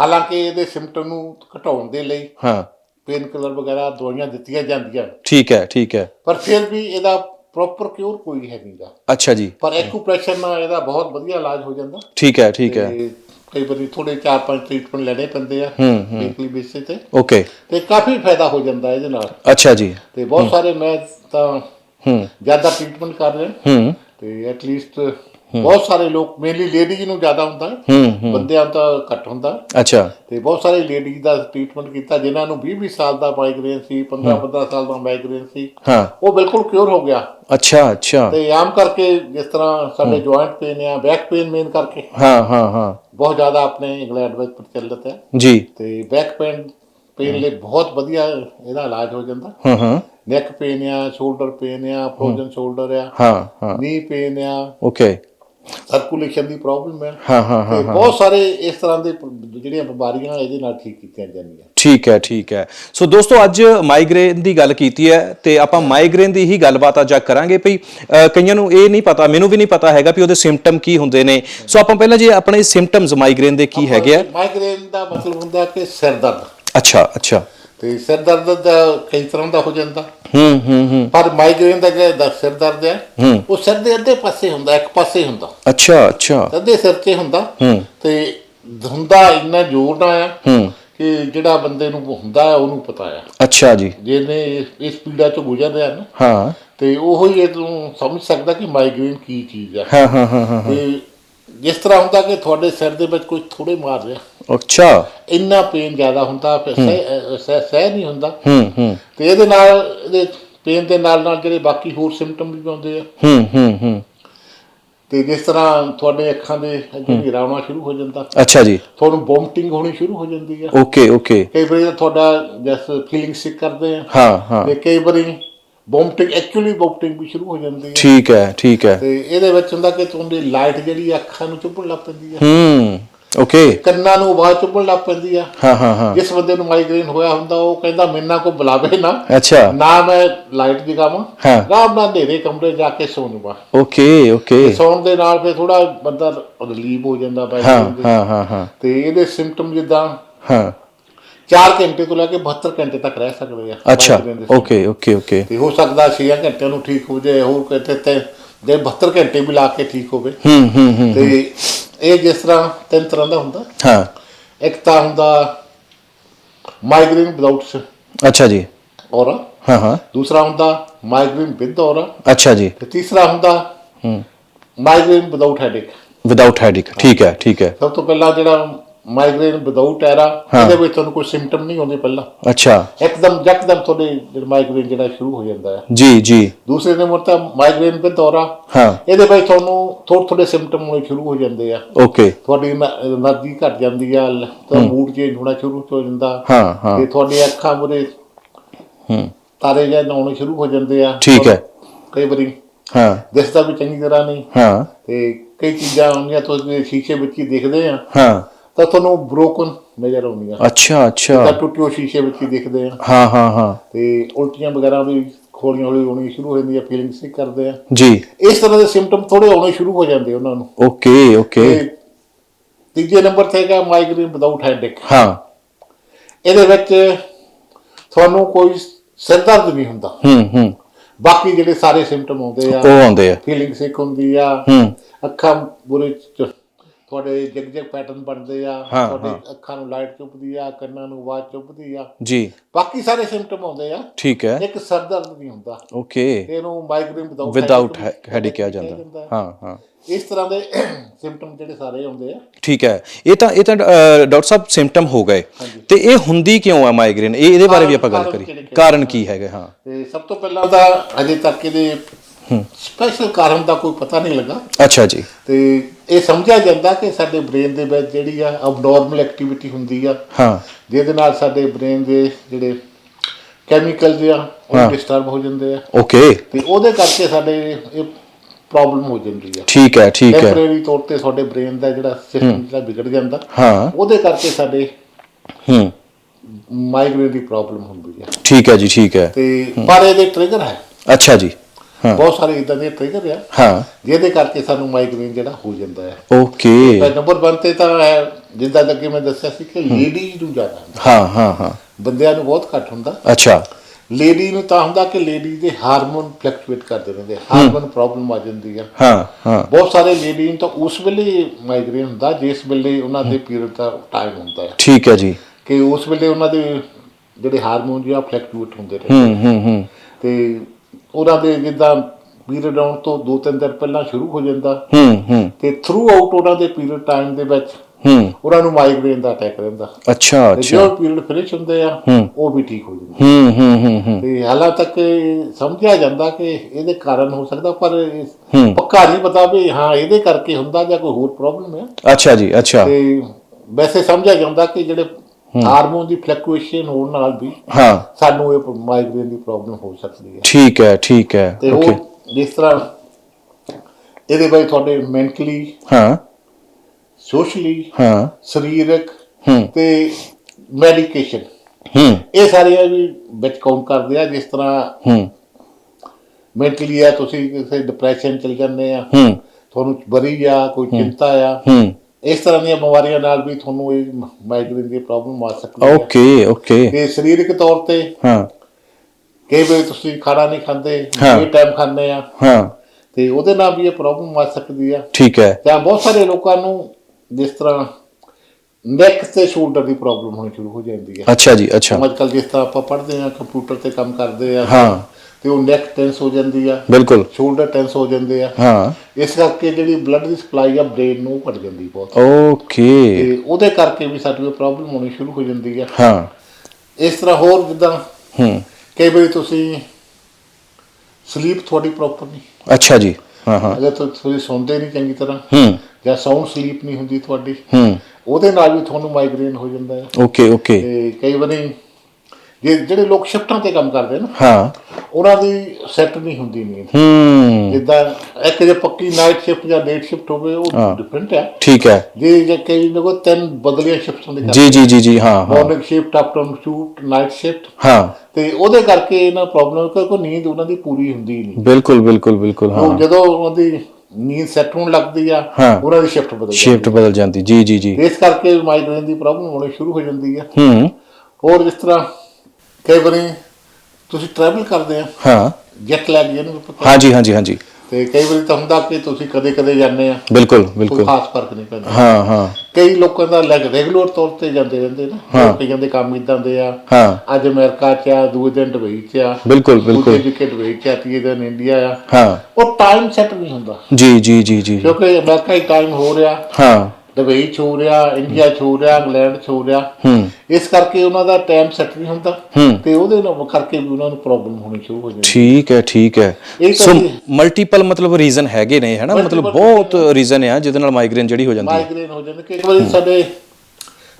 Speaker 1: ਹਾਲਾਂਕਿ ਇਹਦੇ ਸਿੰਪਟਮ ਨੂੰ ਘਟਾਉਣ ਦੇ ਲਈ
Speaker 2: ਹਾਂ।
Speaker 1: ਪੇਨ ਕਿਲਰ ਵਗੈਰਾ ਦਵਾਈਆਂ ਦਿੱਤੀਆਂ ਜਾਂਦੀਆਂ।
Speaker 2: ਠੀਕ ਹੈ ਠੀਕ ਹੈ।
Speaker 1: ਪਰ ਫਿਰ ਵੀ ਇਹਦਾ ਪ੍ਰੋਪਰ ਕਿਉਰ ਕੋਈ ਹੈ ਨਹੀਂਗਾ
Speaker 2: ਅੱਛਾ ਜੀ।
Speaker 1: ਪਰ ਐਕੂਪ੍ਰੈਸ਼ਰ ਨਾਲ ਇਹਦਾ ਬਹੁਤ ਵਧੀਆ ਇਲਾਜ ਹੋ ਜਾਂਦਾ।
Speaker 2: ਠੀਕ ਹੈ ਠੀਕ ਹੈ।
Speaker 1: ਕਈ ਵਾਰੀ ਥੋੜੇ 4-5 ਟ੍ਰੀਟਮੈਂਟ ਲੈਣੇ ਪੈਂਦੇ ਆ ਵੀਕਲੀ ਬੇਸਿਸ ਤੇ।
Speaker 2: ਓਕੇ
Speaker 1: ਤੇ ਕਾਫੀ ਫਾਇਦਾ ਹੋ ਜਾਂਦਾ ਇਹਦੇ ਨਾਲ।
Speaker 2: ਅੱਛਾ ਜੀ।
Speaker 1: ਤੇ ਬਹੁਤ ਸਾਰੇ ਮੈਂ ਤਾਂ
Speaker 2: ਹੂੰ।
Speaker 1: ਜ਼ਿਆਦਾ ਟ੍ਰੀਟਮੈਂਟ ਕਰ ਰਿਹਾ।
Speaker 2: ਹੂੰ।
Speaker 1: ਤੇ ਐਟ ਲੀਸਟ ਬਹੁਤ ਸਾਰੇ ਲੋਕ ਮੇਨਲੀ ਲੇਡੀਜ਼ ਨੂੰ ਜ਼ਿਆਦਾ ਹੁੰਦਾ ਹੈ। ਬੰਦਿਆਂ ਤਾਂ ਘੱਟ ਹੁੰਦਾ
Speaker 2: ਅੱਛਾ।
Speaker 1: ਤੇ ਬਹੁਤ ਸਾਰੇ ਲੇਡੀਜ਼ ਦਾ ਟ੍ਰੀਟਮੈਂਟ ਕੀਤਾ ਜਿਨ੍ਹਾਂ ਨੂੰ 20-20 ਸਾਲ ਦਾ ਮਾਈਗ੍ਰੇਨ ਸੀ 15-15 ਸਾਲ ਦਾ ਮਾਈਗ੍ਰੇਨ ਸੀ
Speaker 2: ਹਾਂ।
Speaker 1: ਉਹ ਬਿਲਕੁਲ ਕਿਉਰ ਹੋ ਗਿਆ।
Speaker 2: ਅੱਛਾ ਅੱਛਾ।
Speaker 1: ਤੇ ਆਮ ਕਰਕੇ ਜਿਸ ਤਰ੍ਹਾਂ ਸਾਡੇ ਜੁਆਇੰਟ ਪੇਨ ਆ ਬੈਕ ਪੇਨ ਮੇਨ ਕਰਕੇ।
Speaker 2: ਹਾਂ ਹਾਂ ਹਾਂ।
Speaker 1: ਬਹੁਤ ਜ਼ਿਆਦਾ ਆਪਣੇ ਇੰਗਲੈਂਡ ਵਿੱਚ ਪ੍ਰਚਲਿਤ ਹੈ।
Speaker 2: ਜੀ।
Speaker 1: ਤੇ ਬੈਕ ਪੇਨ ਪੇਨ ਲਈ ਬਹੁਤ ਵਧੀਆ ਇਹਦਾ ਇਲਾਜ ਹੋ ਜਾਂਦਾ।
Speaker 2: ਹਾਂ ਹਾਂ।
Speaker 1: ਨੈਕ ਪੇਨ ਆ ਸ਼ੋਲਡਰ ਪੇਨ ਆ ਫਰੋਜ਼ਨ ਸ਼ੋਲਡਰ ਆ।
Speaker 2: ਹਾਂ ਹਾਂ।
Speaker 1: ਨੀ ਪੇਨ ਆ।
Speaker 2: ਓਕੇ
Speaker 1: ਸਰਕੂਲੇਸ਼ਨ ਦੀ ਪ੍ਰੋਬਲਮ ਹੈ।
Speaker 2: ਹਾਂ ਹਾਂ ਹਾਂ
Speaker 1: ਬਹੁਤ ਸਾਰੇ ਇਸ ਤਰ੍ਹਾਂ ਦੇ ਜਿਹੜੀਆਂ ਬਿਮਾਰੀਆਂ ਇਹਦੇ ਨਾਲ ਠੀਕ ਕੀਤੀਆਂ ਜਾਂਦੀਆਂ।
Speaker 2: ਠੀਕ ਹੈ ਠੀਕ ਹੈ। ਸੋ ਦੋਸਤੋ ਅੱਜ ਮਾਈਗ੍ਰੇਨ ਦੀ ਗੱਲ ਕੀਤੀ ਹੈ ਤੇ ਆਪਾਂ ਮਾਈਗ੍ਰੇਨ ਦੀ ਹੀ ਗੱਲਬਾਤ ਅੱਜ ਕਰਾਂਗੇ ਭਈ ਕਈਆਂ ਨੂੰ ਇਹ ਨਹੀਂ ਪਤਾ ਮੈਨੂੰ ਵੀ ਨਹੀਂ ਪਤਾ ਹੈਗਾ ਵੀ ਉਹਦੇ ਸਿੰਪਟਮ ਕੀ ਹੁੰਦੇ ਨੇ। ਸੋ ਆਪਾਂ ਪਹਿਲਾਂ ਜੇ ਆਪਣੇ ਸਿੰਪਟਮਸ ਮਾਈਗ੍ਰੇਨ ਦੇ ਕੀ ਹੈਗੇ ਆ।
Speaker 1: ਮਾਈਗ੍ਰੇਨ ਦਾ ਮਤਲਬ ਹੁੰਦਾ ਕਿ ਸਿਰ ਦਰਦ।
Speaker 2: ਅੱਛਾ ਅੱਛਾ।
Speaker 1: ਤੇ ਸਿਰ ਦਰਦ ਦਾ ਕਈ ਤਰ੍ਹਾਂ ਦਾ ਹੋ ਜਾਂਦਾ।
Speaker 2: ਹੂੰ ਹੂੰ ਹੂੰ।
Speaker 1: ਪਰ ਮਾਈਗ੍ਰੇਨ ਦਾ ਜਿਹੜਾ ਸਿਰ ਦਰਦ ਹੈ
Speaker 2: ਹੂੰ।
Speaker 1: ਉਹ ਸਿਰ ਦੇ ਅੱਧੇ ਪਾਸੇ ਹੁੰਦਾ ਇੱਕ ਪਾਸੇ ਹੁੰਦਾ।
Speaker 2: ਅੱਛਾ ਅੱਛਾ।
Speaker 1: ਅੱਧੇ ਸਿਰ 'ਤੇ ਹੁੰਦਾ।
Speaker 2: ਹੂੰ।
Speaker 1: ਤੇ ਹੁੰਦਾ ਇੰਨਾ ਜ਼ੋਰ ਨਾਲ ਆ
Speaker 2: ਹੂੰ।
Speaker 1: ਕਿ ਜਿਹੜਾ ਬੰਦੇ ਨੂੰ ਹੁੰਦਾ ਹੈ ਉਹਨੂੰ ਪਤਾ ਆ।
Speaker 2: ਅੱਛਾ ਜੀ।
Speaker 1: ਜਿਹਨੇ ਇਸ- ਪੀੜਾ ਚੋਂ ਗੁਜ਼ਰ ਰਿਹਾ ਨਾ
Speaker 2: ਹਾਂ।
Speaker 1: ਤੇ ਉਹੋ ਹੀ ਇਹਨੂੰ ਸਮਝ ਸਕਦਾ ਕਿ ਮਾਈਗ੍ਰੇਨ ਕੀ ਚੀਜ਼ ਆ।
Speaker 2: ਹਾਂ ਹਾਂ ਹਾਂ ਹਾਂ।
Speaker 1: ਤੇ ਜਿਸ ਤਰ੍ਹਾਂ ਹੁੰਦਾ ਕਿ ਤੁਹਾਡੇ ਸਿਰ ਦੇ ਵਿੱਚ ਕੋਈ ਥੋੜੇ ਮਾਰ ਰਿਹਾ।
Speaker 2: ਅੱਛਾ।
Speaker 1: ਇੰਨਾ ਪੇਨ ਜ਼ਿਆਦਾ ਹੁੰਦਾ ਫਿਰ ਸਹਿ ਸਹਿ ਨਹੀਂ ਹੁੰਦਾ।
Speaker 2: ਹੂੰ ਹੂੰ।
Speaker 1: ਤੇ ਇਹਦੇ ਨਾਲ ਇਹਦੇ ਪੇਨ ਦੇ ਨਾਲ ਨਾਲ ਜਿਹੜੇ ਬਾਕੀ ਹੋਰ ਸਿੰਪਟਮ ਵੀ ਆਉਂਦੇ ਆ।
Speaker 2: ਹੂੰ ਹੂੰ ਹੂੰ।
Speaker 1: ਤੇ ਜਿਸ ਤਰ੍ਹਾਂ ਤੁਹਾਡੇ ਅੱਖਾਂ ਦੇ ਅੱਗੇ ਰਾਉਣਾ ਸ਼ੁਰੂ ਹੋ ਜਾਂਦਾ
Speaker 2: ਅੱਛਾ ਜੀ।
Speaker 1: ਤੁਹਾਨੂੰ ਵੋਮਟਿੰਗ ਹੋਣੀ ਸ਼ੁਰੂ ਹੋ ਜਾਂਦੀ ਆ।
Speaker 2: ਓਕੇ ਓਕੇ
Speaker 1: ਕਈ ਵਾਰੀ ਤੁਹਾਡਾ ਜਸ ਫੀਲਿੰਗ ਸਿਕ ਕਰਦੇ ਆ।
Speaker 2: ਹਾਂ ਹਾਂ।
Speaker 1: ਤੇ ਕਈ ਵਾਰੀ ਵੋਮਟਿੰਗ ਐਕਚੁਅਲੀ ਵੋਮਟਿੰਗ ਵੀ ਸ਼ੁਰੂ ਹੋ ਜਾਂਦੀ ਹੈ।
Speaker 2: ਠੀਕ ਹੈ ਠੀਕ ਹੈ।
Speaker 1: ਤੇ ਇਹਦੇ ਵਿੱਚ ਹੁੰਦਾ ਕਿ ਤੁਹਾਡੀ ਲਾਈਟ ਜਿਹੜੀ ਅੱਖਾਂ ਨੂੰ ਚੁੱਭਣ ਲੱਗ ਪੈਂਦੀ ਆ।
Speaker 2: ਹੂੰ ਓਕੇ
Speaker 1: ਕੰਨਾਂ ਨੂੰ ਆਵਾਜ਼ ਚੁੱਭਣ ਲੱਗ ਪੈਂਦੀ ਆ।
Speaker 2: ਹਾਂ ਹਾਂ ਹਾਂ।
Speaker 1: ਜਿਸ ਬੰਦੇ ਨੂੰ ਮਾਈਗ੍ਰੇਨ ਹੋਇਆ ਹੁੰਦਾ ਉਹ ਕਹਿੰਦਾ ਮੇਰੇ ਨਾਲ ਕੋਈ ਬੁਲਾਵੇ ਨਾ।
Speaker 2: ਅੱਛਾ।
Speaker 1: ਨਾ ਮੈਂ ਲਾਈਟ
Speaker 2: ਹਾਂ।
Speaker 1: ਆਰਾਮ ਨਾਲ ਹਨੇਰੇ ਕਮਰੇ ਜਾ ਕੇ ਸੌਂ ਜਾਵਾਂ
Speaker 2: ਓਕੇ ਓਕੇ
Speaker 1: ਸੌਣ ਦੇ ਨਾਲ ਫਿਰ ਥੋੜਾ ਬੰਦਾ ਰਿਲੀਵ ਹੋ ਜਾਂਦਾ ਬਾਈ
Speaker 2: ਹਾਂ ਹਾਂ ਹਾਂ ਹਾਂ।
Speaker 1: ਤੇ ਇਹਦੇ ਸਿੰਪਟਮ ਜਿੱਦਾਂ
Speaker 2: ਹਾਂ।
Speaker 1: 4 ਘੰਟੇ ਤੋਂ ਲੈ ਕੇ 72 ਘੰਟੇ ਤੱਕ ਰਹਿ ਸਕਦੇ ਆ।
Speaker 2: ਅੱਛਾ
Speaker 1: ਦੇ
Speaker 2: ਓਕੇ ਓਕੇ ਓਕੇ।
Speaker 1: ਤੇ ਹੋ ਸਕਦਾ 6 ਘੰਟਿਆਂ ਨੂੰ ਠੀਕ ਹੋ ਜਾਏ ਹੋਰ ਕਿਤੇ ਤੇ ਜੇ 72 ਘੰਟੇ ਵੀ ਲਾ ਕੇ ਠੀਕ ਹੋਵੇ।
Speaker 2: ਹੂੰ ਹੂੰ ਹੂੰ
Speaker 1: ਤੇ ਇਹ ਜਿਸ ਤਰ੍ਹਾਂ ਤਿੰਨ ਤਰ੍ਹਾਂ ਦਾ ਹੁੰਦਾ।
Speaker 2: ਹਾਂ।
Speaker 1: ਇੱਕ ਤਾਂ ਹੁੰਦਾ ਮਾਈਗ੍ਰੇਨ ਵਿਦਆਊਟ
Speaker 2: ਅੱਛਾ ਜੀ।
Speaker 1: ਔਰਾ
Speaker 2: ਹਾਂ ਹਾਂ।
Speaker 1: ਦੂਸਰਾ ਹੁੰਦਾ ਮਾਈਗ੍ਰੇਨ ਵਿਦ ਔਰਾ
Speaker 2: ਅੱਛਾ ਜੀ।
Speaker 1: ਤੇ ਤੀਸਰਾ ਹੁੰਦਾ
Speaker 2: ਹੂੰ।
Speaker 1: Migraine without headache
Speaker 2: without headache ਠੀਕ ਹੈ ਠੀਕ ਹੈ।
Speaker 1: ਸਭ ਤੋਂ ਪਹਿਲਾਂ ਜਿਹੜਾ ਮਾਈਗ੍ਰੇਨ ਵਿਦਆਊਟ ਐਰਾ ਇਹਦੇ ਵਿੱਚ ਤੁਹਾਨੂੰ ਕੋਈ ਸਿੰਪਟਮ ਨਹੀਂ ਹੁੰਦੇ ਪਹਿਲਾਂ।
Speaker 2: ਅੱਛਾ।
Speaker 1: ਇੱਕਦਮ ਜੱਕਦਮ ਤੁਹਾਡੇ ਜਿਹੜਾ ਮਾਈਗ੍ਰੇਨ ਜਿਹੜਾ ਸ਼ੁਰੂ ਹੋ ਜਾਂਦਾ ਹੈ।
Speaker 2: ਜੀ ਜੀ।
Speaker 1: ਦੂਸਰੇ ਨੰਬਰ ਤੇ ਮਾਈਗ੍ਰੇਨ ਤੇ ਦੌਰਾ
Speaker 2: ਹਾਂ।
Speaker 1: ਇਹਦੇ ਵਿੱਚ ਤੁਹਾਨੂੰ ਥੋੜੇ ਥੋੜੇ ਸਿੰਪਟਮ ਹੋਣੇ ਸ਼ੁਰੂ ਹੋ ਜਾਂਦੇ ਆ।
Speaker 2: ਓਕੇ
Speaker 1: ਤੁਹਾਡੀ એનર્ਜੀ ਘਟ ਜਾਂਦੀ ਆ ਤਾਂ ਮੂਡ ਚੇਂਜ ਹੋਣਾ ਸ਼ੁਰੂ ਹੋ ਜਾਂਦਾ।
Speaker 2: ਹਾਂ ਹਾਂ।
Speaker 1: ਤੇ ਤੁਹਾਡੀ ਅੱਖਾਂ ਮੁਰੇ
Speaker 2: ਹੂੰ।
Speaker 1: ਤਾਰੇ ਜੇ ਆਉਣੇ ਸ਼ੁਰੂ ਹੋ ਜਾਂਦੇ ਆ।
Speaker 2: ਠੀਕ ਹੈ।
Speaker 1: ਕਈ ਵਾਰੀ
Speaker 2: ਹਾਂ।
Speaker 1: ਦਿਸਦਾ ਵੀ ਚੰਗੀ ਤਰ੍ਹਾਂ ਨਹੀਂ।
Speaker 2: ਹਾਂ।
Speaker 1: ਤੇ ਕਈ ਚੀਜ਼ਾਂ ਹੁੰਦੀਆਂ ਤੁਸੀਂ ਸ਼ੀਸ਼ੇ ਵਿੱਚ ਹੀ ਦੇਖਦੇ ਆ।
Speaker 2: ਹਾਂ।
Speaker 1: ਤਾਂ ਤੁਹਾਨੂੰ ਬ੍ਰੋਕਨ ਨਜ਼ਰ ਆਉਂਦੀਆਂ।
Speaker 2: ਅੱਛਾ
Speaker 1: ਤਾਂ
Speaker 2: ਅੱਛਾ।
Speaker 1: ਟੁੱਟੇ ਹੋਏ ਸ਼ੀਸ਼ੇ ਵਿੱਚ ਹੀ ਦੇਖਦੇ ਆ।
Speaker 2: ਹਾਂ ਹਾਂ ਹਾਂ।
Speaker 1: ਤੇ ਉਲਟੀਆਂ ਵਗੈਰਾ ਵੀ ਖੋਲੀਆਂ ਹੌਲੀ ਹੋਣੀ ਸ਼ੁਰੂ ਹੋ ਜਾਂਦੀਆਂ ਫੀਲਿੰਗ ਸਿਕ ਕਰਦੇ ਆ।
Speaker 2: ਜੀ।
Speaker 1: ਇਸ ਤਰ੍ਹਾਂ ਦੇ ਸਿੰਪਟਮ ਥੋੜੇ ਆਉਣੇ ਸ਼ੁਰੂ ਹੋ ਜਾਂਦੇ ਉਹਨਾਂ ਨੂੰ।
Speaker 2: Okay okay.
Speaker 1: ਤੇ ਤੀਜੇ ਨੰਬਰ ਤੇ ਹੈਗਾ ਮਾਈਗ੍ਰੇਨ ਵਿਦਆਊਟ ਹੈਡੇਕ
Speaker 2: ਹਾਂ।
Speaker 1: ਇਹਦੇ ਵਿੱਚ ਤੁਹਾਨੂੰ ਕੋਈ ਸਿਰ ਦਰਦ ਨਹੀਂ ਹੁੰਦਾ।
Speaker 2: ਹੂੰ ਹੂੰ।
Speaker 1: ਬਾਕੀ ਜਿਹੜੇ ਸਾਰੇ ਸਿੰਪਟਮ ਆਉਂਦੇ ਆ
Speaker 2: ਉਹ ਆਉਂਦੇ ਆ।
Speaker 1: ਫੀਲਿੰਗ ਸਿਕ ਹੁੰਦੀ ਆ
Speaker 2: ਹੂੰ।
Speaker 1: ਅੱਖਾਂ ਬੁਰੇ ਚ ਤੁਹਾਡੇ ਜਿਗ ਜਿਗ ਪੈਟਰਨ ਬਣਦੇ ਆ
Speaker 2: ਹਾਂ,
Speaker 1: ਤੁਹਾਡੇ। ਅੱਖਾਂ ਨੂੰ ਲਾਈਟ ਚੁੱਭਦੀ ਆ ਕੰਨਾਂ ਨੂੰ ਆਵਾਜ਼ ਚੁੱਭਦੀ ਆ।
Speaker 2: ਜੀ।
Speaker 1: ਬਾਕੀ ਸਾਰੇ ਸਿੰਪਟਮ ਆਉਂਦੇ ਆ।
Speaker 2: ਠੀਕ ਹੈ।
Speaker 1: ਇੱਕ ਸਰ ਦਰਦ ਨਹੀਂ ਹੁੰਦਾ।
Speaker 2: ਓਕੇ
Speaker 1: ਇਹਨੂੰ ਮਾਈਗ੍ਰੇਨ ਵਿਦਆਊਟ
Speaker 2: ਵਿਦਆਊਟ ਹੈਡੇਕ ਕਿਹਾ ਜਾਂਦਾ। ਹਾਂ ਹਾਂ।
Speaker 1: ਇਸ ਤਰ੍ਹਾਂ ਦੇ ਸਿੰਪਟਮ ਜਿਹੜੇ ਸਾਰੇ ਆਉਂਦੇ ਆ।
Speaker 2: ਠੀਕ ਹੈ। ਇਹ ਤਾਂ ਇਹ ਤਾਂ ਅ, ਡਾਕਟਰ ਸਾਹਿਬ ਸਿੰਪਟਮ ਹੋ ਗਏ। ਤੇ ਇਹ ਹੁੰਦੀ ਕਿਉਂ ਹੈ ਮਾਈਗ੍ਰੇਨ ਇਹ ਇਹਦੇ ਬਾਰੇ ਵੀ ਆਪਾਂ ਗੱਲ
Speaker 1: ਕਾਰਨ
Speaker 2: ਕਰੀ
Speaker 1: ਕਿਹੜੇ-ਕਿਹੜੇ?
Speaker 2: ਕਾਰਨ ਕੀ ਹੈਗਾ? ਹਾਂ।
Speaker 1: ਤੇ ਸਭ ਤੋਂ ਪਹਿਲਾਂ ਤਾਂ ਅਜੇ ਤੱਕ ਇਹਦੇ ਸਪੈਸ਼ਲ ਕਾਰਨ ਦਾ ਕੋਈ ਪਤਾ ਨਹੀਂ ਲੱਗਾ।
Speaker 2: ਅੱਛਾ ਜੀ।
Speaker 1: ਤੇ ਇਹ ਸਮਝਿਆ ਜਾਂਦਾ ਕਿ ਸਾਡੇ ਬ੍ਰੇਨ ਦੇ ਵਿੱਚ ਜਿਹੜੀ ਆ ਅਬਨੋਰਮਲ ਐਕਟੀਵਿਟੀ ਹੁੰਦੀ ਆ
Speaker 2: ਹਾਂ।
Speaker 1: ਜਿਹਦੇ ਨਾਲ ਸਾਡੇ ਬ੍ਰੇਨ ਦੇ ਜਿਹੜੇ ਕੈਮੀਕਲ ਆ ਉਹ ਡਿਸਟਰਬ ਹੋ ਜਾਂਦੇ ਆ।
Speaker 2: ਓਕੇ
Speaker 1: ਤੇ ਉਹਦੇ ਕਰਕੇ ਸਾਡੇ ਇਹ ਪ੍ਰੋਬਲਮ ਹੋ ਜਾਂਦੀ ਆ।
Speaker 2: ਠੀਕ ਹੈ ਠੀਕ ਹੈ।
Speaker 1: ਟੈਂਪਰੇਰੀ ਤੌਰ ਤੇ ਸਾਡੇ ਬ੍ਰੇਨ ਦਾ ਜਿਹੜਾ ਸਿਸਟਮ ਜਿਹੜਾ ਵਿਗੜ ਜਾਂਦਾ
Speaker 2: ਹਾਂ।
Speaker 1: ਉਹਦੇ ਕਰਕੇ ਸਾਡੇ
Speaker 2: ਹੂੰ।
Speaker 1: ਮਾਈਗ੍ਰੇਨ ਦੀ ਪ੍ਰੋਬਲਮ ਹੁੰਦੀ ਆ।
Speaker 2: ਠੀਕ ਹੈ ਜੀ ਠੀਕ ਹੈ।
Speaker 1: ਤੇ ਪਰ ਇਹਦੇ ਟ੍ਰਿਗਰ ਹੈ।
Speaker 2: ਅੱਛਾ ਜੀ।
Speaker 1: ਬਹੁਤ ਸਾਰੇ ਇਦਾਂ ਦੇ ਟ੍ਰਿਗਰ ਆ।
Speaker 2: ਹਾਂ।
Speaker 1: ਜਿਹਦੇ ਕਰਕੇ ਸਾਨੂੰ ਮਾਈਗ੍ਰੇਨ ਜਿਹੜਾ ਹੋ ਜਾਂਦਾ ਹੈ
Speaker 2: ਓਕੇ
Speaker 1: ਤਾਂ ਨੰਬਰ 1 ਤੇ ਤਾਂ ਹੈ ਜਿੱਦਾਂ ਅੱਗੇ ਮੈਂ ਦੱਸਿਆ ਸੀ ਕਿ ਲੇਡੀਜ਼ ਨੂੰ ਜ਼ਿਆਦਾ
Speaker 2: ਹਾਂ ਹਾਂ ਹਾਂ।
Speaker 1: ਬੰਦਿਆਂ ਨੂੰ ਬਹੁਤ ਘੱਟ ਹੁੰਦਾ।
Speaker 2: ਅੱਛਾ।
Speaker 1: ਲੇਡੀ ਨੂੰ ਤਾਂ ਹੁੰਦਾ ਕਿ ਲੇਡੀ ਦੇ ਹਾਰਮੋਨ ਫਲਕਚੁਏਟ ਕਰਦੇ ਰਹਿੰਦੇ ਹਾਰਮੋਨ ਪ੍ਰੋਬਲਮ ਆ ਜਾਂਦੀ ਆ।
Speaker 2: ਹਾਂ ਹਾਂ।
Speaker 1: ਬਹੁਤ ਸਾਰੇ ਲੇਡੀ ਨੂੰ ਤਾਂ ਉਸ ਵੇਲੇ ਮਾਈਗ੍ਰੇਨ ਹੁੰਦਾ ਜਿਸ ਵੇਲੇ ਉਹਨਾਂ ਦੇ ਪੀਰੀਅਡ ਦਾ ਟਾਈਮ ਹੁੰਦਾ ਹੈ
Speaker 2: ਠੀਕ ਹੈ ਜੀ।
Speaker 1: ਕਿ ਉਸ ਵੇਲੇ ਉਹਨਾਂ ਦੇ ਜਿਹੜੇ ਹਾਰਮੋਨ ਜਿਹਾ ਫਲਕਚੁਏਟ ਹੁੰਦੇ ਨੇ
Speaker 2: ਹੂੰ ਹੂੰ ਹੂੰ।
Speaker 1: ਤੇ ਉਹਨਾਂ ਦੇ ਜਿੱਦਾਂ ਪੀਰੀਅਡ ਆਉਣ ਤੋਂ 2-3 ਦਿਨ ਪਹਿਲਾਂ ਸ਼ੁਰੂ ਹੋ ਜਾਂਦਾ।
Speaker 2: ਹੂੰ ਹੂੰ।
Speaker 1: ਤੇ ਥਰੂ ਆਊਟ ਉਹਨਾਂ ਦੇ ਪੀਰੀਅਡ ਟਾਈਮ ਦੇ ਵਿੱਚ
Speaker 2: ਹੂੰ।
Speaker 1: ਉਹਨਾਂ ਨੂੰ ਮਾਈਗ੍ਰੇਨ ਦਾ ਅਟੈਕ ਰਹਿੰਦਾ।
Speaker 2: ਅੱਛਾ ਅੱਛਾ।
Speaker 1: ਜੋ ਪੀਰੀਅਡ ਫਿਨਿਸ਼ ਹੁੰਦੇ ਆ। ਉਹ ਵੀ ਠੀਕ ਹੋ ਜਾਂਦੇ।
Speaker 2: ਹੂੰ ਹੂੰ ਹੂੰ
Speaker 1: ਤੇ ਹਾਲਾਂ ਤੱਕ ਸਮਝਿਆ ਜਾਂਦਾ ਕਿ ਇਹਦੇ ਕਾਰਨ ਹੋ ਸਕਦਾ ਪਰ। ਪੱਕਾ ਨਹੀਂ ਪਤਾ ਵੀ ਹਾਂ ਇਹਦੇ ਕਰਕੇ ਹੁੰਦਾ ਜਾਂ ਕੋਈ ਹੋਰ ਪ੍ਰੋਬਲਮ ਹੈ।
Speaker 2: ਅੱਛਾ ਜੀ ਅੱਛਾ।
Speaker 1: ਤੇ ਵੈਸੇ ਸਮਝਿਆ ਜਾਂਦਾ ਕਿ ਜਿਹੜੇ ਹਾਰਮੋਨ ਦੀ ਫਲਕਚੁਏਸ਼ਨ ਹੋਣ ਨਾਲ ਵੀ
Speaker 2: ਹਾਂ।
Speaker 1: ਸਾਨੂੰ ਇਹ ਮਾਈਗ੍ਰੇਨ ਦੀ ਪ੍ਰੋਬਲਮ ਹੋ ਸਕਦੀ ਹੈ।
Speaker 2: ਠੀਕ ਹੈ ਠੀਕ ਹੈ।
Speaker 1: ਤੇ
Speaker 2: ਓਕੇ
Speaker 1: ਉਹ ਜਿਸ ਤਰ੍ਹਾਂ ਇਹਦੇ ਬਾਰੇ ਤੁਹਾਡੇ ਮੈਂਟਲੀ
Speaker 2: ਹਾਂ।
Speaker 1: ਸੋਸ਼ਲੀ
Speaker 2: ਹਾਂ।
Speaker 1: ਸਰੀਰਕ ਤੇ ਮੈਡੀਕੇਸ਼ਨ।
Speaker 2: ਹੂੰ।
Speaker 1: ਇਹ ਸਾਰੇ ਵੀ ਵਿੱਚ ਕਾਊਂਟ ਕਰਦੇ ਆ ਜਿਸ ਤਰ੍ਹਾਂ
Speaker 2: ਹੂੰ।
Speaker 1: ਮੈਂਟਲੀ ਆ ਤੁਸੀਂ ਕਿਸੇ ਡਿਪਰੈਸ਼ਨ ਚਲ ਜਾਂਦੇ ਆ।
Speaker 2: ਹੂੰ।
Speaker 1: ਤੁਹਾਨੂੰ ਬਰੀ ਆ ਕੋਈ ਚਿੰਤਾ ਆ।
Speaker 2: ਹੂੰ।
Speaker 1: ਇਸ ਤਰ੍ਹਾਂ ਦੀਆਂ ਬਿਮਾਰੀਆਂ ਨਾਲ ਵੀ ਤੁਹਾਨੂੰ ਇਹ ਮਾਈਗ੍ਰੇਨ ਦੀ ਪ੍ਰੋਬਲਮ ਆ ਸਕਦੀ ਹੈ।
Speaker 2: ਓਕੇ ਓਕੇ
Speaker 1: ਤੇ ਸਰੀਰਕ ਤੌਰ ਤੇ
Speaker 2: ਹਾਂ।
Speaker 1: ਕਈ ਵਾਰ ਤੁਸੀਂ ਖਾਣਾ ਨਹੀਂ ਖਾਂਦੇ। ਇਹ ਟਾਈਮ ਖਾਂਦੇ ਆ।
Speaker 2: ਹਾਂ।
Speaker 1: ਤੇ ਉਹਦੇ ਨਾਲ ਵੀ ਇਹ ਪ੍ਰੋਬਲਮ ਆ ਸਕਦੀ ਆ।
Speaker 2: ਠੀਕ ਹੈ।
Speaker 1: ਤਾਂ ਬਹੁਤ ਸਾਰੇ ਲੋਕਾਂ ਨੂੰ ਜਿਸ ਤਰ੍ਹਾਂ ਨੈਕ ਤੇ ਸ਼ੋਲਡਰ ਦੀ ਪ੍ਰੋਬਲਮ ਹੋਣੀ ਸ਼ੁਰੂ ਹੋ ਜਾਂਦੀ ਹੈ।
Speaker 2: ਅੱਛਾ ਜੀ ਅੱਛਾ।
Speaker 1: ਅੱਜ ਕੱਲ੍ਹ ਜਿਸ ਤਰ੍ਹਾਂ ਆਪਾਂ ਪੜ੍ਹਦੇ ਆ ਕੰਪਿਊਟਰ ਤੇ ਕੰਮ ਕਰਦੇ ਆ
Speaker 2: ਹਾਂ।
Speaker 1: ਤੇ ਉਹ ਨੈਕ ਟੈਂਸ ਹੋ ਜਾਂਦੀ ਆ।
Speaker 2: ਬਿਲਕੁਲ।
Speaker 1: ਸ਼ੋਲਡਰ ਟੈਂਸ ਹੋ ਜਾਂਦੇ ਆ।
Speaker 2: ਹਾਂ।
Speaker 1: ਇਸ ਕਰਕੇ ਜਿਹੜੀ ਬਲੱਡ ਦੀ ਸਪਲਾਈ ਆ ਬ੍ਰੇਨ ਨੂੰ ਘਟ ਜਾਂਦੀ ਬਹੁਤ।
Speaker 2: ਓਕੇ
Speaker 1: ਤੇ ਉਹਦੇ ਕਰਕੇ ਵੀ ਸਾਡੀ ਪ੍ਰੋਬਲਮ ਹੋਣੀ ਸ਼ੁਰੂ ਹੋ ਜਾਂਦੀ ਆ।
Speaker 2: ਹਾਂ।
Speaker 1: ਇਸ ਤਰ੍ਹਾਂ ਹੋਰ ਜਿੱਦਾਂ
Speaker 2: ਹੂੰ।
Speaker 1: ਕਈ ਵਾਰੀ ਤੁਸੀਂ ਸਲੀਪ ਤੁਹਾਡੀ ਪ੍ਰੋਪਰ ਨਹੀਂ।
Speaker 2: ਅੱਛਾ ਜੀ। ਹਾਂ ਹਾਂ।
Speaker 1: ਅਗਰ ਤੁਸੀਂ ਸੌਂਦੇ ਨਹੀਂ ਚੰਗੀ ਤਰ੍ਹਾਂ
Speaker 2: ਹੂੰ।
Speaker 1: ਜਾਂ ਸਾਊਂਡ ਸਲੀਪ ਨਹੀਂ ਹੁੰਦੀ ਤੁਹਾਡੀ
Speaker 2: ਹੂੰ।
Speaker 1: ਉਹਦੇ ਨਾਲ ਵੀ ਤੁਹਾਨੂੰ ਮਾਈਗ੍ਰੇਨ ਹੋ ਜਾਂਦਾ ਹੈ
Speaker 2: ਓਕੇ ਓਕੇ
Speaker 1: ਤੇ ਕਈ ਵਾਰੀ ਜੇ ਜਿਹੜੇ ਲੋਕ ਸ਼ਿਫਟਾਂ ਤੇ ਕੰਮ ਕਰਦੇ ਨਾ
Speaker 2: ਹਾਂ।
Speaker 1: ਉਹਨਾਂ ਦੀ ਸੈੱਟ ਨਹੀਂ ਹੁੰਦੀ ਨੀਂਦ।
Speaker 2: ਹੂੰ।
Speaker 1: ਜਿੱਦਾਂ ਇੱਕ ਜੇ ਪੱਕੀ ਨਾਈਟ ਸ਼ਿਫਟ ਜਾਂ ਡੇਟ ਸ਼ਿਫਟ ਹੋਵੇ ਉਹ ਡਿਫਰੈਂਟ ਹੈ।
Speaker 2: ਠੀਕ ਹੈ।
Speaker 1: ਜੇ ਜੇ ਕਈ ਲੋਕੋ ਤਿੰਨ ਬਦਲੀਆਂ ਸ਼ਿਫਟਾਂ ਦੇ
Speaker 2: ਜੀ ਜੀ ਜੀ ਜੀ ਹਾਂ ਹਾਂ।
Speaker 1: Morning shift afternoon shift night shift
Speaker 2: ਹਾਂ।
Speaker 1: ਤੇ ਉਹਦੇ ਕਰਕੇ ਇਹਨਾਂ ਪ੍ਰੋਬਲਮ ਕਿਉਂਕਿ ਨੀਂਦ ਉਹਨਾਂ ਦੀ ਪੂਰੀ ਹੁੰਦੀ ਨਹੀਂ
Speaker 2: ਬਿਲਕੁਲ ਬਿਲਕੁਲ ਬਿਲਕੁਲ ਹਾਂ।
Speaker 1: ਜਦੋਂ ਉਹਦੀ ਨੀਂਦ ਸੈੱਟ ਹੋਣ ਲੱਗਦੀ ਆ। ਉਹਨਾਂ ਦੀ ਸ਼ਿਫਟ ਬਦਲ ਜਾਂਦੀ।
Speaker 2: ਸ਼ਿਫਟ ਬਦਲ ਜਾਂਦੀ। ਜੀ ਜੀ ਜੀ।
Speaker 1: ਇਸ ਕਰਕੇ ਮਾਈਗ੍ਰੇਨ ਦੀ ਪ੍ਰੋਬਲਮ ਹੋਣੀ ਸ਼ੁਰੂ ਹੋ ਜਾਂਦੀ ਆ।
Speaker 2: ਹੂੰ।
Speaker 1: ਹੋਰ ਜਿਸ ਤਰ੍ਹਾਂ ਕਈ ਵਾਰੀ ਤੁਸੀਂ ਟਰੈਵਲ ਕਰਦੇ ਆ।
Speaker 2: ਹਾਂ।
Speaker 1: ਜੈਟ ਲੈਗ ਜਿਹਨੂੰ ਪਤਾ।
Speaker 2: ਹਾਂਜੀ ਹਾਂਜੀ ਹਾਂਜੀ।
Speaker 1: ਤੇ ਕਈ ਵਾਰੀ ਤਾਂ ਹੁੰਦਾ ਕਿ ਤੁਸੀਂ ਕਦੇ ਕਦੇ ਜਾਂਦੇ ਆ।
Speaker 2: ਬਿਲਕੁਲ
Speaker 1: ਕੋਈ
Speaker 2: ਬਿਲਕੁਲ
Speaker 1: ਖਾਸ ਫ਼ਰਕ ਨਹੀਂ ਪੈਂਦਾ।
Speaker 2: ਹਾਂ ਹਾਂ।
Speaker 1: ਕਈ ਲੋਕਾਂ ਦਾ ਲੈਗ ਰੈਗੂਲਰ ਤੌਰ ਤੇ ਜਾਂਦੇ ਰਹਿੰਦੇ ਨਾ। ਕਈਆਂ ਦੇ ਕੰਮ ਇਦਾਂ ਦੇ ਆ।
Speaker 2: ਹਾਂ।
Speaker 1: ਅੱਜ ਅਮਰੀਕਾ ਚ ਆ ਦੂਜੇ ਦਿਨ ਦੁਬਈ ਚ ਆ।
Speaker 2: ਬਿਲਕੁਲ
Speaker 1: ਦੂਜੇ
Speaker 2: ਬਿਲਕੁਲ।
Speaker 1: ਵਿਕਟ ਦੁਬਈ ਚ ਆ ਤੀਏ ਦਿਨ ਇੰਡੀਆ ਆ।
Speaker 2: ਹਾਂ।
Speaker 1: ਉਹ ਟਾਈਮ ਸੈੱਟ ਨਹੀਂ ਹੁੰਦਾ।
Speaker 2: ਜੀ ਜੀ ਜੀ ਜੀ।
Speaker 1: ਕਿਉਂਕਿ ਅਮਰੀਕਾ ਹੀ ਟਾਈਮ ਹੋ ਰਿਹਾ।
Speaker 2: ਹਾਂ।
Speaker 1: ਦੁਬਈ ਰਿਹਾ ਇੰਡੀਆ ਰਿਹਾ ਇੰਗਲੈਂਡ ਹੋ ਰਿਹਾ। ਇਸ ਕਰਕੇ ਉਹਨਾਂ ਦਾ ਟਾਈਮ ਸੈੱਟ ਨਹੀਂ ਹੁੰਦਾ। ਤੇ ਉਹਦੇ ਨਾਲ ਕਰਕੇ ਵੀ ਉਹਨਾਂ ਨੂੰ ਪ੍ਰੋਬਲਮ ਹੋਣੀ ਸ਼ੁਰੂ ਹੋ ਜਾਂਦੀ।
Speaker 2: ਠੀਕ ਹੈ ਠੀਕ ਹੈ। ਸੋ ਮਲਟੀਪਲ ਮਤਲਬ ਰੀਜ਼ਨ ਹੈਗੇ ਨੇ ਹੈਨਾ? ਮਤਲਬ ਬਹੁਤ ਰੀਜ਼ਨ ਆ ਜਿਹਦੇ ਨਾਲ ਮਾਈਗ੍ਰੇਨ ਜਿਹੜੀ ਹੋ ਜਾਂਦੀ ਹੈ।
Speaker 1: ਮਾਈਗ੍ਰੇਨ ਹੋ ਜਾਂਦੇ। ਕਈ ਵਾਰੀ ਸਾਡੇ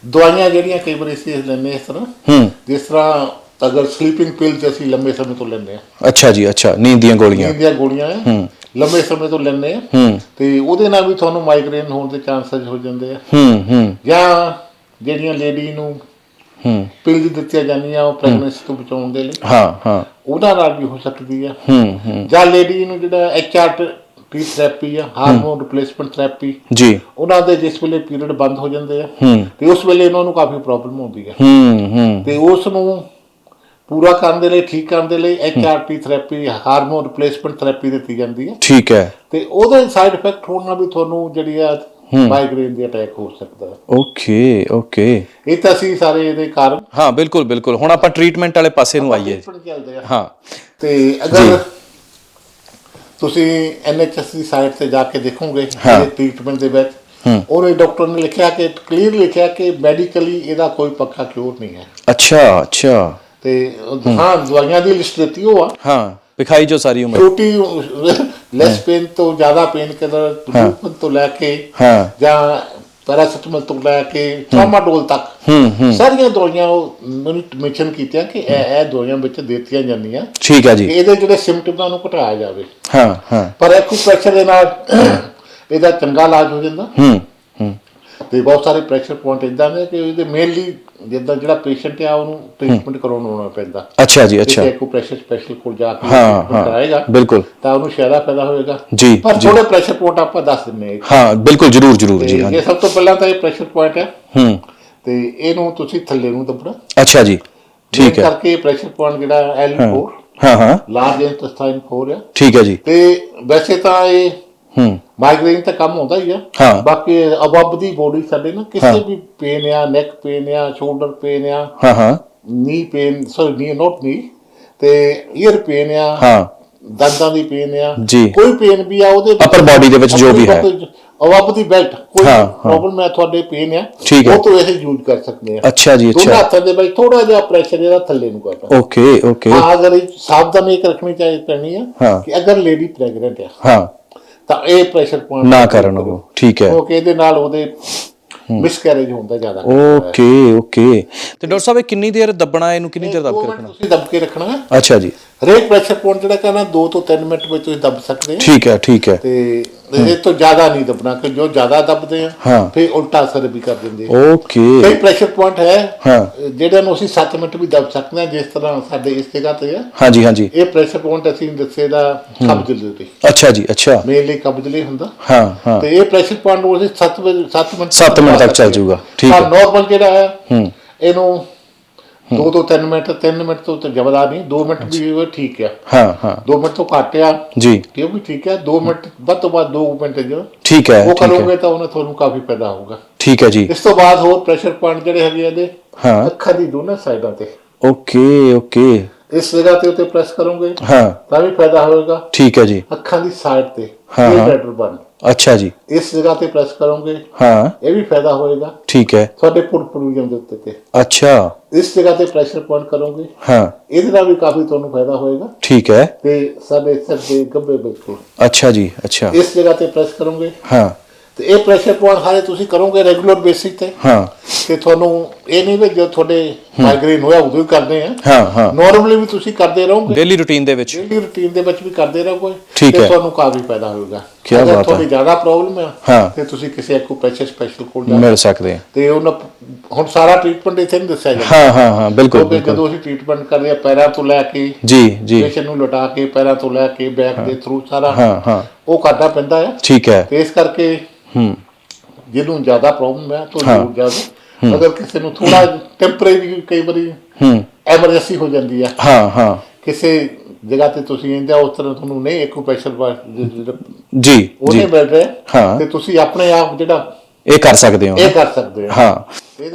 Speaker 1: ਦਵਾਈਆਂ ਜਿਹੜੀਆਂ ਕਈ ਵਾਰੀ ਅਸੀਂ ਲੈਂਦੇ ਇਸ ਤਰ੍ਹਾਂ।
Speaker 2: ਹੂੰ।
Speaker 1: ਜਿਸ ਤਰ੍ਹਾਂ ਅਗਰ ਸਲੀਪਿੰਗ ਪਿਲਸ ਅਸੀਂ ਲੰਬੇ ਸਮੇਂ ਤੋਂ ਲੈਂਦੇ ਆ
Speaker 2: ਅੱਛਾ ਜੀ ਅੱਛਾ। ਨੀਂਦ ਦੀਆਂ ਗੋਲੀਆਂ।
Speaker 1: ਨੀਂਦ ਦੀਆਂ ਗੋਲੀਆਂ।
Speaker 2: ਹੂੰ।
Speaker 1: ਲੰਬੇ ਸਮੇਂ ਤੋਂ ਲੈਂਦੇ ਆ। ਤੇ ਉਹਦੇ ਨਾਲ ਵੀ ਤੁਹਾਨੂੰ ਮਾਈਗ੍ਰੇਨ ਹੋਣ ਦੇ ਚਾਂਸਸ ਹੋ ਜਾਂਦੇ ਆ।
Speaker 2: ਹੂੰ ਹੂੰ।
Speaker 1: ਜਾਂ ਜਿਹੜੀਆਂ ਲੇਡੀ ਨੂੰ
Speaker 2: ਹੂੰ।
Speaker 1: ਪਿਲਸ ਦਿੱਤੀਆਂ ਜਾਂਦੀਆਂ ਉਹ ਪ੍ਰੈਗਨੈਂਸੀ ਤੋਂ ਬਚਾਉਣ ਦੇ ਲਈ।
Speaker 2: ਹਾਂ ਹਾਂ।
Speaker 1: ਉਹਨਾਂ ਨਾਲ ਵੀ ਹੋ ਸਕਦੀ ਆ।
Speaker 2: ਹੂੰ ਹੂੰ।
Speaker 1: ਜਾਂ ਲੇਡੀ ਨੂੰ ਜਿਹੜਾ ਐਚਆਰ ਟੀ ਥੈਰੇਪੀ ਆ ਹਾਰਮੋਨ ਰਿਪਲੇਸਮੈਂਟ ਥੈਰੇਪੀ
Speaker 2: ਜੀ।
Speaker 1: ਉਹਨਾਂ ਦੇ ਜਿਸ ਵੇਲੇ ਪੀਰੀਅਡ ਬੰਦ ਹੋ ਜਾਂਦੇ ਆ ਤੇ ਉਸ ਵੇਲੇ ਇਹਨਾਂ ਨੂੰ ਕਾਫੀ ਪ੍ਰੋਬਲਮ ਹੁੰਦੀ ਹੈ
Speaker 2: ਹੂੰ ਹੂੰ।
Speaker 1: ਤੇ ਉਸ ਨੂੰ ਪੂਰਾ ਕਰਨ ਦੇ ਲਈ ਠੀਕ ਕਰਨ ਦੇ ਲਈ HRT therapy hormone replacement therapy ਦਿੱਤੀ ਜਾਂਦੀ ਹੈ।
Speaker 2: ਠੀਕ ਹੈ।
Speaker 1: ਤੇ ਉਹਦੇ ਸਾਈਡ ਇਫੈਕਟ ਹੋਣ ਨਾਲ ਵੀ ਤੁਹਾਨੂੰ ਜਿਹੜੀ ਆ ਮਾਈਗ੍ਰੇਨ ਦੇ ਅਟੈਕ ਹੋ ਸਕਦਾ ਹੈ।
Speaker 2: Okay okay.
Speaker 1: ਇਹ ਤਾਂ ਅਸੀਂ ਸਾਰੇ ਇਹਦੇ ਕਾਰਨ
Speaker 2: ਹਾਂ ਬਿਲਕੁਲ ਬਿਲਕੁਲ। ਹੁਣ ਆਪਾਂ ਟ੍ਰੀਟਮੈਂਟ ਵਾਲੇ ਪਾਸੇ ਨੂੰ ਆਈਏ। ਹਾਂ।
Speaker 1: ਤੇ ਅਗਰ ਤੁਸੀਂ ਐਨਐਚਐਸ ਦੀ ਸਾਈਟ ਤੇ ਜਾ ਕੇ ਦੇਖੋਗੇ ਇਹ ਟ੍ਰੀਟਮੈਂਟ ਦੇ ਵਿੱਚ ਉਹਨੇ ਡਾਕਟਰ ਨੇ ਲਿਖਿਆ ਕਿ ਕਲੀਅਰ ਲਿਖਿਆ ਕਿ ਮੈਡੀਕਲੀ ਇਹਦਾ ਕੋਈ ਪੱਕਾ ਕਿਉਰ ਨਹੀਂ ਹੈ।
Speaker 2: ਅੱਛਾ ਅੱਛਾ।
Speaker 1: ਤੇ ਹਾਂ ਦਵਾਈਆਂ ਦੀ ਲਿਸਟ ਦਿੱਤੀ ਉਹ ਆ।
Speaker 2: ਹਾਂ ਵਿਖਾਈ ਜੋ ਸਾਰੀ ਉਮਰ।
Speaker 1: ਛੋਟੀ ਲੈਸ ਪੇਨ ਤੋਂ ਜ਼ਿਆਦਾ ਪੇਨ ਕਿਲਰ ਟ੍ਰੀਟਮੈਂਟ ਤੋਂ ਲੈ ਕੇ
Speaker 2: ਹਾਂ।
Speaker 1: ਜਾਂ ਪੈਰਾਸੀਟਾਮੋਲ ਤੋਂ ਲੈ ਕੇ ਟਰਾਮਾਡੋਲ ਤੱਕ।
Speaker 2: ਹੂੰ ਹੂੰ।
Speaker 1: ਸਾਰੀਆਂ ਦਵਾਈਆਂ ਉਹ ਮੈਨੂੰ ਮੈਂਸ਼ਨ ਕੀਤੀਆਂ ਕਿ ਇਹ ਇਹ ਦਵਾਈਆਂ ਵਿੱਚ ਦਿੱਤੀਆਂ ਜਾਂਦੀਆਂ।
Speaker 2: ਠੀਕ ਹੈ ਜੀ।
Speaker 1: ਇਹਦੇ ਜਿਹੜੇ ਸਿੰਪਟਮਾਂ ਨੂੰ ਘਟਾਇਆ ਜਾਵੇ।
Speaker 2: ਹਾਂ ਹਾਂ।
Speaker 1: ਪਰ ਐਕੂਪ੍ਰੈਸ਼ਰ ਦੇ ਨਾਲ ਇਹਦਾ ਚੰਗਾ ਇਲਾਜ ਹੋ ਜਾਂਦਾ।
Speaker 2: ਹੂੰ।
Speaker 1: ਤੇ ਬਹੁਤ ਸਾਰੇ ਪ੍ਰੈਸ਼ਰ ਪੁਆਇੰਟ ਇਦਾਂ ਨੇ ਕਿ ਇਹਦੇ ਮੇਨਲੀ ਜਿੱਦਾਂ ਜਿਹੜਾ ਪੇਸ਼ੈਂਟ ਆ ਉਹਨੂੰ ਟ੍ਰੀਟਮੈਂਟ ਕਰਾਉਣਾ ਪੈਂਦਾ।
Speaker 2: ਅੱਛਾ ਜੀ ਅੱਛਾ।
Speaker 1: ਜੇ ਐਕੂਪ੍ਰੈਸ਼ਰ ਸਪੈਸ਼ਲ ਕੋਲ ਜਾ ਕੇ
Speaker 2: ਹਾਂ ਹਾਂ
Speaker 1: ਕਰਾਏਗਾ
Speaker 2: ਬਿਲਕੁਲ।
Speaker 1: ਤਾਂ ਉਹਨੂੰ ਸ਼ਾਇਦਾ ਪੈਦਾ ਹੋਏਗਾ।
Speaker 2: ਜੀ
Speaker 1: ਪਰ ਥੋੜੇ ਪ੍ਰੈਸ਼ਰ ਪੁਆਇੰਟ ਆਪਾਂ ਦੱਸ ਦਿੰਨੇ
Speaker 2: ਹਾਂ। ਬਿਲਕੁਲ ਜਰੂਰ ਜਰੂਰ ਜੀ ਹਾਂ।
Speaker 1: ਇਹ ਸਭ ਤੋਂ ਪਹਿਲਾਂ ਤਾਂ ਇਹ ਪ੍ਰੈਸ਼ਰ ਪੁਆਇੰਟ ਹੈ।
Speaker 2: ਹੂੰ।
Speaker 1: ਤੇ ਇਹਨੂੰ ਤੁਸੀਂ ਥੱਲੇ ਨੂੰ ਦੱਬਣਾ।
Speaker 2: ਅੱਛਾ ਜੀ ਠੀਕ ਹੈ।
Speaker 1: ਕਰਕੇ ਪ੍ਰੈਸ਼ਰ ਪੁਆਇੰਟ ਜਿਹੜਾ L4
Speaker 2: ਹਾਂ ਹਾਂ।
Speaker 1: ਲਾਰਜ ਇੰਟੈਸਟਾਈਨ 4 ਆ।
Speaker 2: ਠੀਕ ਹੈ ਜੀ।
Speaker 1: ਤੇ ਵੈਸੇ ਤਾਂ ਇਹ
Speaker 2: ਹੂੰ।
Speaker 1: ਮਾਈਗ੍ਰੇਨ ਤਾਂ ਕੰਮ ਹੁੰਦਾ ਹੀ ਆ।
Speaker 2: ਹਾਂ।
Speaker 1: ਬਾਕੀ ਅਬਬ ਦੀ ਬੋਡੀ ਸਾਡੇ ਨਾ ਕਿਸੇ ਵੀ ਪੇਨ ਆ ਨੈਕ ਪੇਨ ਆ ਸ਼ੋਲਡਰ ਪੇਨ ਆ
Speaker 2: ਹਾਂ ਹਾਂ।
Speaker 1: ਨੀ ਪੇਨ ਸੌਰੀ ਨੀ ਨੋਟ ਨੀ ਤੇ ਈਅਰ ਪੇਨ ਆ
Speaker 2: ਹਾਂ।
Speaker 1: ਦੰਦਾਂ ਦੀ ਪੇਨ ਆ। ਕੋਈ ਪੇਨ ਵੀ ਆ ਉਹਦੇ
Speaker 2: Upper body ਦੇ ਵਿੱਚ ਜੋ ਵੀ ਹੈ।
Speaker 1: ਅਬਬ ਦੀ ਬੈਲਟ ਕੋਈ। ਪ੍ਰੋਬਲਮ ਹੈ। ਤੁਹਾਡੇ ਪੇਨ ਆ। ਉਹ ਤੋਂ ਇਹ ਯੂਜ਼ ਕਰ ਸਕਦੇ ਆ।
Speaker 2: ਅੱਛਾ ਜੀ
Speaker 1: ਦੋਨਾਂ
Speaker 2: ਅੱਛਾ।
Speaker 1: ਹੱਥਾਂ ਦੇ ਵਿੱਚ ਥੋੜਾ ਜਿਹਾ ਪ੍ਰੈਸ਼ਰ ਇਹਦਾ ਥੱਲੇ ਨੂੰ ਕਰਦਾ।
Speaker 2: ਓਕੇ ਓਕੇ
Speaker 1: ਹਾਂ ਅਗਰ ਸਾਵਧਾਨੀ ਇੱਕ ਰੱਖਣੀ ਚਾਹੀਦੀ ਪੈਣੀ ਆ। ਕਿ ਅਗਰ ਲੇਡੀ ਪ੍ਰੈਗਨੈਂਟ ਆ।
Speaker 2: ਹਾਂ।
Speaker 1: ਤਾਂ ਇਹ ਪ੍ਰੈਸ਼ਰ ਪੁਆਇੰਟ
Speaker 2: ਨਾ ਕਰਨ ਉਹ ਠੀਕ ਹੈ।
Speaker 1: ਕਿਉਂਕਿ ਇਹਦੇ ਨਾਲ ਉਹਦੇ ਮਿਸਕੈਰੇਜ ਹੁੰਦਾ ਜ਼ਿਆਦਾ
Speaker 2: ਓਕੇ ਓਕੇ। ਤੇ ਡਾਕਟਰ ਸਾਹਿਬ ਇਹ ਕਿੰਨੀ ਦੇਰ ਦੱਬਣਾ ਇਹਨੂੰ ਕਿੰਨੀ ਦੇਰ ਦੱਬ ਕੇ ਰੱਖਣਾ?
Speaker 1: ਤੁਸੀਂ ਦੱਬ ਕੇ ਰੱਖਣਾ।
Speaker 2: ਅੱਛਾ ਜੀ।
Speaker 1: ਹਰੇਕ ਪ੍ਰੈਸ਼ਰ ਪੁਆਇੰਟ ਜਿਹੜਾ ਕਰਨਾ 2 ਤੋਂ 3 ਮਿੰਟ ਵਿੱਚ ਤੁਸੀਂ ਦੱਬ ਸਕਦੇ ਹੋ।
Speaker 2: ਠੀਕ ਹੈ ਠੀਕ ਹੈ।
Speaker 1: ਤੇ ਇਹ ਤੋਂ ਜ਼ਿਆਦਾ ਨਹੀਂ ਦੱਬਣਾ ਕਿ ਜੋ ਜ਼ਿਆਦਾ ਦੱਬਦੇ ਆ। ਫਿਰ ਉਲਟਾ ਅਸਰ ਵੀ ਕਰ ਦਿੰਦੇ ਆ।
Speaker 2: ਓਕੇ
Speaker 1: ਕਈ ਪ੍ਰੈਸ਼ਰ ਪੁਆਇੰਟ ਹੈ ਜਿਹੜਿਆਂ ਨੂੰ ਅਸੀਂ 7 ਮਿੰਟ ਵੀ ਦੱਬ ਸਕਦੇ ਹਾਂ ਜਿਸ ਤਰ੍ਹਾਂ ਸਾਡੇ ਇਸ ਜਗ੍ਹਾ ਤੇ ਆ।
Speaker 2: ਹਾਂਜੀ ਹਾਂਜੀ।
Speaker 1: ਇਹ ਪ੍ਰੈਸ਼ਰ ਪੁਆਇੰਟ ਅਸੀਂ ਦੱਸੇ ਦਾ ਕਬਜ਼ ਲਈ
Speaker 2: ਅੱਛਾ ਜੀ ਅੱਛਾ।
Speaker 1: ਮੇਨਲੀ ਕਬਜ਼ ਲਈ ਹੁੰਦਾ।
Speaker 2: ਹਾਂ ਹਾਂ।
Speaker 1: ਤੇ ਇਹ ਪ੍ਰੈਸ਼ਰ ਪੁਆਇੰਟ ਨੂੰ ਅਸੀਂ 7 ਵਜੇ 7 ਮਿੰਟ
Speaker 2: ਸੱਤ ਮਿੰਟ ਤੱਕ ਚੱਲ ਜਾਊਗਾ, ਠੀਕ ਹੈ।
Speaker 1: ਨਾਰਮਲ ਜਿਹੜਾ ਹੈ
Speaker 2: ਹੂੰ।
Speaker 1: ਇਹਨੂੰ 2 ਤੋਂ 3 ਮਿੰਟ 3 ਮਿੰਟ ਤੋਂ ਤੇ ਜ਼ਿਆਦਾ ਨਹੀਂ 2 ਮਿੰਟ ਵੀ ਉਹ ਠੀਕ ਆ।
Speaker 2: ਹਾਂ ਹਾਂ।
Speaker 1: 2 ਮਿੰਟ ਤੋਂ ਘੱਟ ਆ।
Speaker 2: ਜੀ।
Speaker 1: ਇਹ ਵੀ ਠੀਕ ਹੈ। 2 ਮਿੰਟ ਵੱਧ ਤੋਂ ਵੱਧ 2 ਮਿੰਟ ਜੋ
Speaker 2: ਠੀਕ ਹੈ
Speaker 1: ਉਹ ਕਰੋਗੇ ਤਾਂ ਉਹਨੇ ਤੁਹਾਨੂੰ ਕਾਫੀ ਫਾਇਦਾ ਹੋਊਗਾ।
Speaker 2: ਠੀਕ ਹੈ ਜੀ।
Speaker 1: ਇਸ ਤੋਂ ਬਾਅਦ ਹੋਰ ਪ੍ਰੈਸ਼ਰ ਪੁਆਇੰਟ ਜਿਹੜੇ ਹੈਗੇ ਇਹਦੇ
Speaker 2: ਹਾਂ।
Speaker 1: ਅੱਖਾਂ ਦੀ ਦੋਨਾਂ ਸਾਈਡਾਂ ਤੇ।
Speaker 2: Okay okay.
Speaker 1: ਇਸ ਜਗ੍ਹਾ ਤੇ ਉੱਤੇ ਪ੍ਰੈਸ ਕਰੋਗੇ
Speaker 2: ਹਾਂ।
Speaker 1: ਤਾਂ ਵੀ ਫਾਇਦਾ ਹੋਏਗਾ।
Speaker 2: ਠੀਕ ਹੈ ਜੀ।
Speaker 1: ਅੱਖਾਂ ਦੀ ਸਾਈਡ ਤੇ ਇਹ
Speaker 2: ਹਾਂ।
Speaker 1: ਬੈਟਰ ਬਣ।
Speaker 2: ਅੱਛਾ ਜੀ।
Speaker 1: ਇਸ ਜਗ੍ਹਾ ਤੇ ਪ੍ਰੈਸ ਕਰੋਗੇ
Speaker 2: ਹਾਂ।
Speaker 1: ਇਹ ਵੀ ਫਾਇਦਾ ਹੋਏਗਾ।
Speaker 2: ਠੀਕ ਹੈ।
Speaker 1: ਤੁਹਾਡੇ ਪੁਰਪੁਰੀਆਂ ਦੇ ਉੱਤੇ ਤੇ।
Speaker 2: ਅੱਛਾ।
Speaker 1: ਇਸ ਜਗ੍ਹਾ ਤੇ ਪ੍ਰੈਸ਼ਰ ਪੁਆਇੰਟ ਕਰੋਗੇ
Speaker 2: ਹਾਂ।
Speaker 1: ਇਹਦੇ ਨਾਲ ਵੀ ਕਾਫੀ ਤੁਹਾਨੂੰ ਫਾਇਦਾ ਹੋਏਗਾ।
Speaker 2: ਠੀਕ ਹੈ।
Speaker 1: ਤੇ ਸਾਡੇ ਸਿਰ ਦੇ ਗੱਭੇ ਬਿਲਕੁਲ।
Speaker 2: ਅੱਛਾ ਜੀ ਅੱਛਾ।
Speaker 1: ਇਸ ਜਗ੍ਹਾ ਤੇ ਪ੍ਰੈਸ ਕਰੋਗੇ
Speaker 2: ਹਾਂ।
Speaker 1: ਤੇ ਇਹ ਪ੍ਰੈਸ਼ਰ ਪੁਆਇੰਟ ਹਾਲੇ ਤੁਸੀਂ ਕਰੋਗੇ ਰੈਗੂਲਰ ਬੇਸਿਸ ਤੇ
Speaker 2: ਹਾਂ।
Speaker 1: ਤੇ ਤੁਹਾਨੂੰ ਇਹ ਨਹੀਂ ਵੀ ਜੋ ਤੁਹਾਡੇ ਮਾਈਗ੍ਰੇਨ ਹੋਇਆ ਉਦੋਂ ਹੀ ਕਰਦੇ ਆ।
Speaker 2: ਹਾਂ ਹਾਂ।
Speaker 1: ਨਾਰਮਲੀ ਵੀ ਤੁਸੀਂ ਕਰਦੇ ਰਹੋਗੇ।
Speaker 2: ਡੇਲੀ ਰੁਟੀਨ ਦੇ ਵਿੱਚ।
Speaker 1: ਡੇਲੀ ਰੁਟੀਨ ਦੇ ਵਿੱਚ ਵੀ ਕਰਦੇ ਰਹੋਗੇ। ਤੇ ਤੁਹਾਨੂੰ ਕਾਫੀ ਫਾਇਦਾ ਹੋਏਗਾ
Speaker 2: ਕਿਆ
Speaker 1: ਅਗਰ
Speaker 2: ਬਾਤ ਹੈ।
Speaker 1: ਤੁਹਾਡੀ ਜ਼ਿਆਦਾ ਪ੍ਰੋਬਲਮ ਹੈ। ਤੇ ਤੁਸੀਂ ਕਿਸੇ ਐਕੂਪ੍ਰੈਸ਼ਰ ਸਪੈਸ਼ਲ ਕੋਲ ਜਾ
Speaker 2: ਮਿਲ ਸਕਦੇ ਆ।
Speaker 1: ਤੇ ਉਹਨਾਂ ਹੁਣ ਸਾਰਾ ਟ੍ਰੀਟਮੈਂਟ ਇੱਥੇ ਨਹੀਂ ਦੱਸਿਆ ਜਾਂਦਾ।
Speaker 2: ਹਾਂ ਹਾਂ ਹਾਂ। ਬਿਲਕੁਲ ਬਿਲਕੁਲ।
Speaker 1: ਜਦੋਂ ਅਸੀਂ ਟ੍ਰੀਟਮੈਂਟ ਕਰਦੇ ਆ ਪੈਰਾਂ ਤੋਂ ਲੈ ਕੇ
Speaker 2: ਜੀ ਜੀ।
Speaker 1: ਪੇਸ਼ੈਂਟ ਨੂੰ ਲਟਾ ਕੇ ਪੈਰਾਂ ਤੋਂ ਲੈ ਕੇ ਬੈਕ ਦੇ ਥਰੂ ਸਾਰਾ
Speaker 2: ਹਾਂ ਹਾਂ।
Speaker 1: ਉਹ ਕਰਨਾ ਪੈਂਦਾ ਹੈ।
Speaker 2: ਠੀਕ ਹੈ।
Speaker 1: ਤੇ ਇਸ ਕਰਕੇ
Speaker 2: ਹੂੰ।
Speaker 1: ਜਿਹਨੂੰ ਜ਼ਿਆਦਾ ਪ੍ਰੋਬਲਮ ਹੈ ਤਾਂ ਜ਼ਰੂਰ ਜਾਵੇ ਅਗਰ ਕਿਸੇ ਨੂੰ ਥੋੜਾ ਟੈਂਪਰੇਰੀ ਕਈ ਵਾਰੀ
Speaker 2: ਹੂੰ।
Speaker 1: ਐਮਰਜੈਂਸੀ ਹੋ ਜਾਂਦੀ ਹੈ।
Speaker 2: ਹਾਂ ਹਾਂ।
Speaker 1: ਕਿਸੇ ਜਗ੍ਹਾ ਤੇ ਤੁਸੀਂ ਇੰਦਾ ਉਸ ਤਰ੍ਹਾਂ ਤੁਹਾਨੂੰ ਨਹੀਂ ਐਕੂਪ੍ਰੈਸ਼ਰ
Speaker 2: ਜੀ ਜੀ
Speaker 1: ਉਹਨੇ ਮਿਲ ਰਿਹਾ
Speaker 2: ਹਾਂ।
Speaker 1: ਤੇ ਤੁਸੀਂ ਆਪਣੇ ਆਪ ਜਿਹੜਾ
Speaker 2: ਇਹ ਕਰ ਸਕਦੇ ਹੋ
Speaker 1: ਇਹ ਕਰ ਸਕਦੇ ਹੋ।
Speaker 2: ਹਾਂ।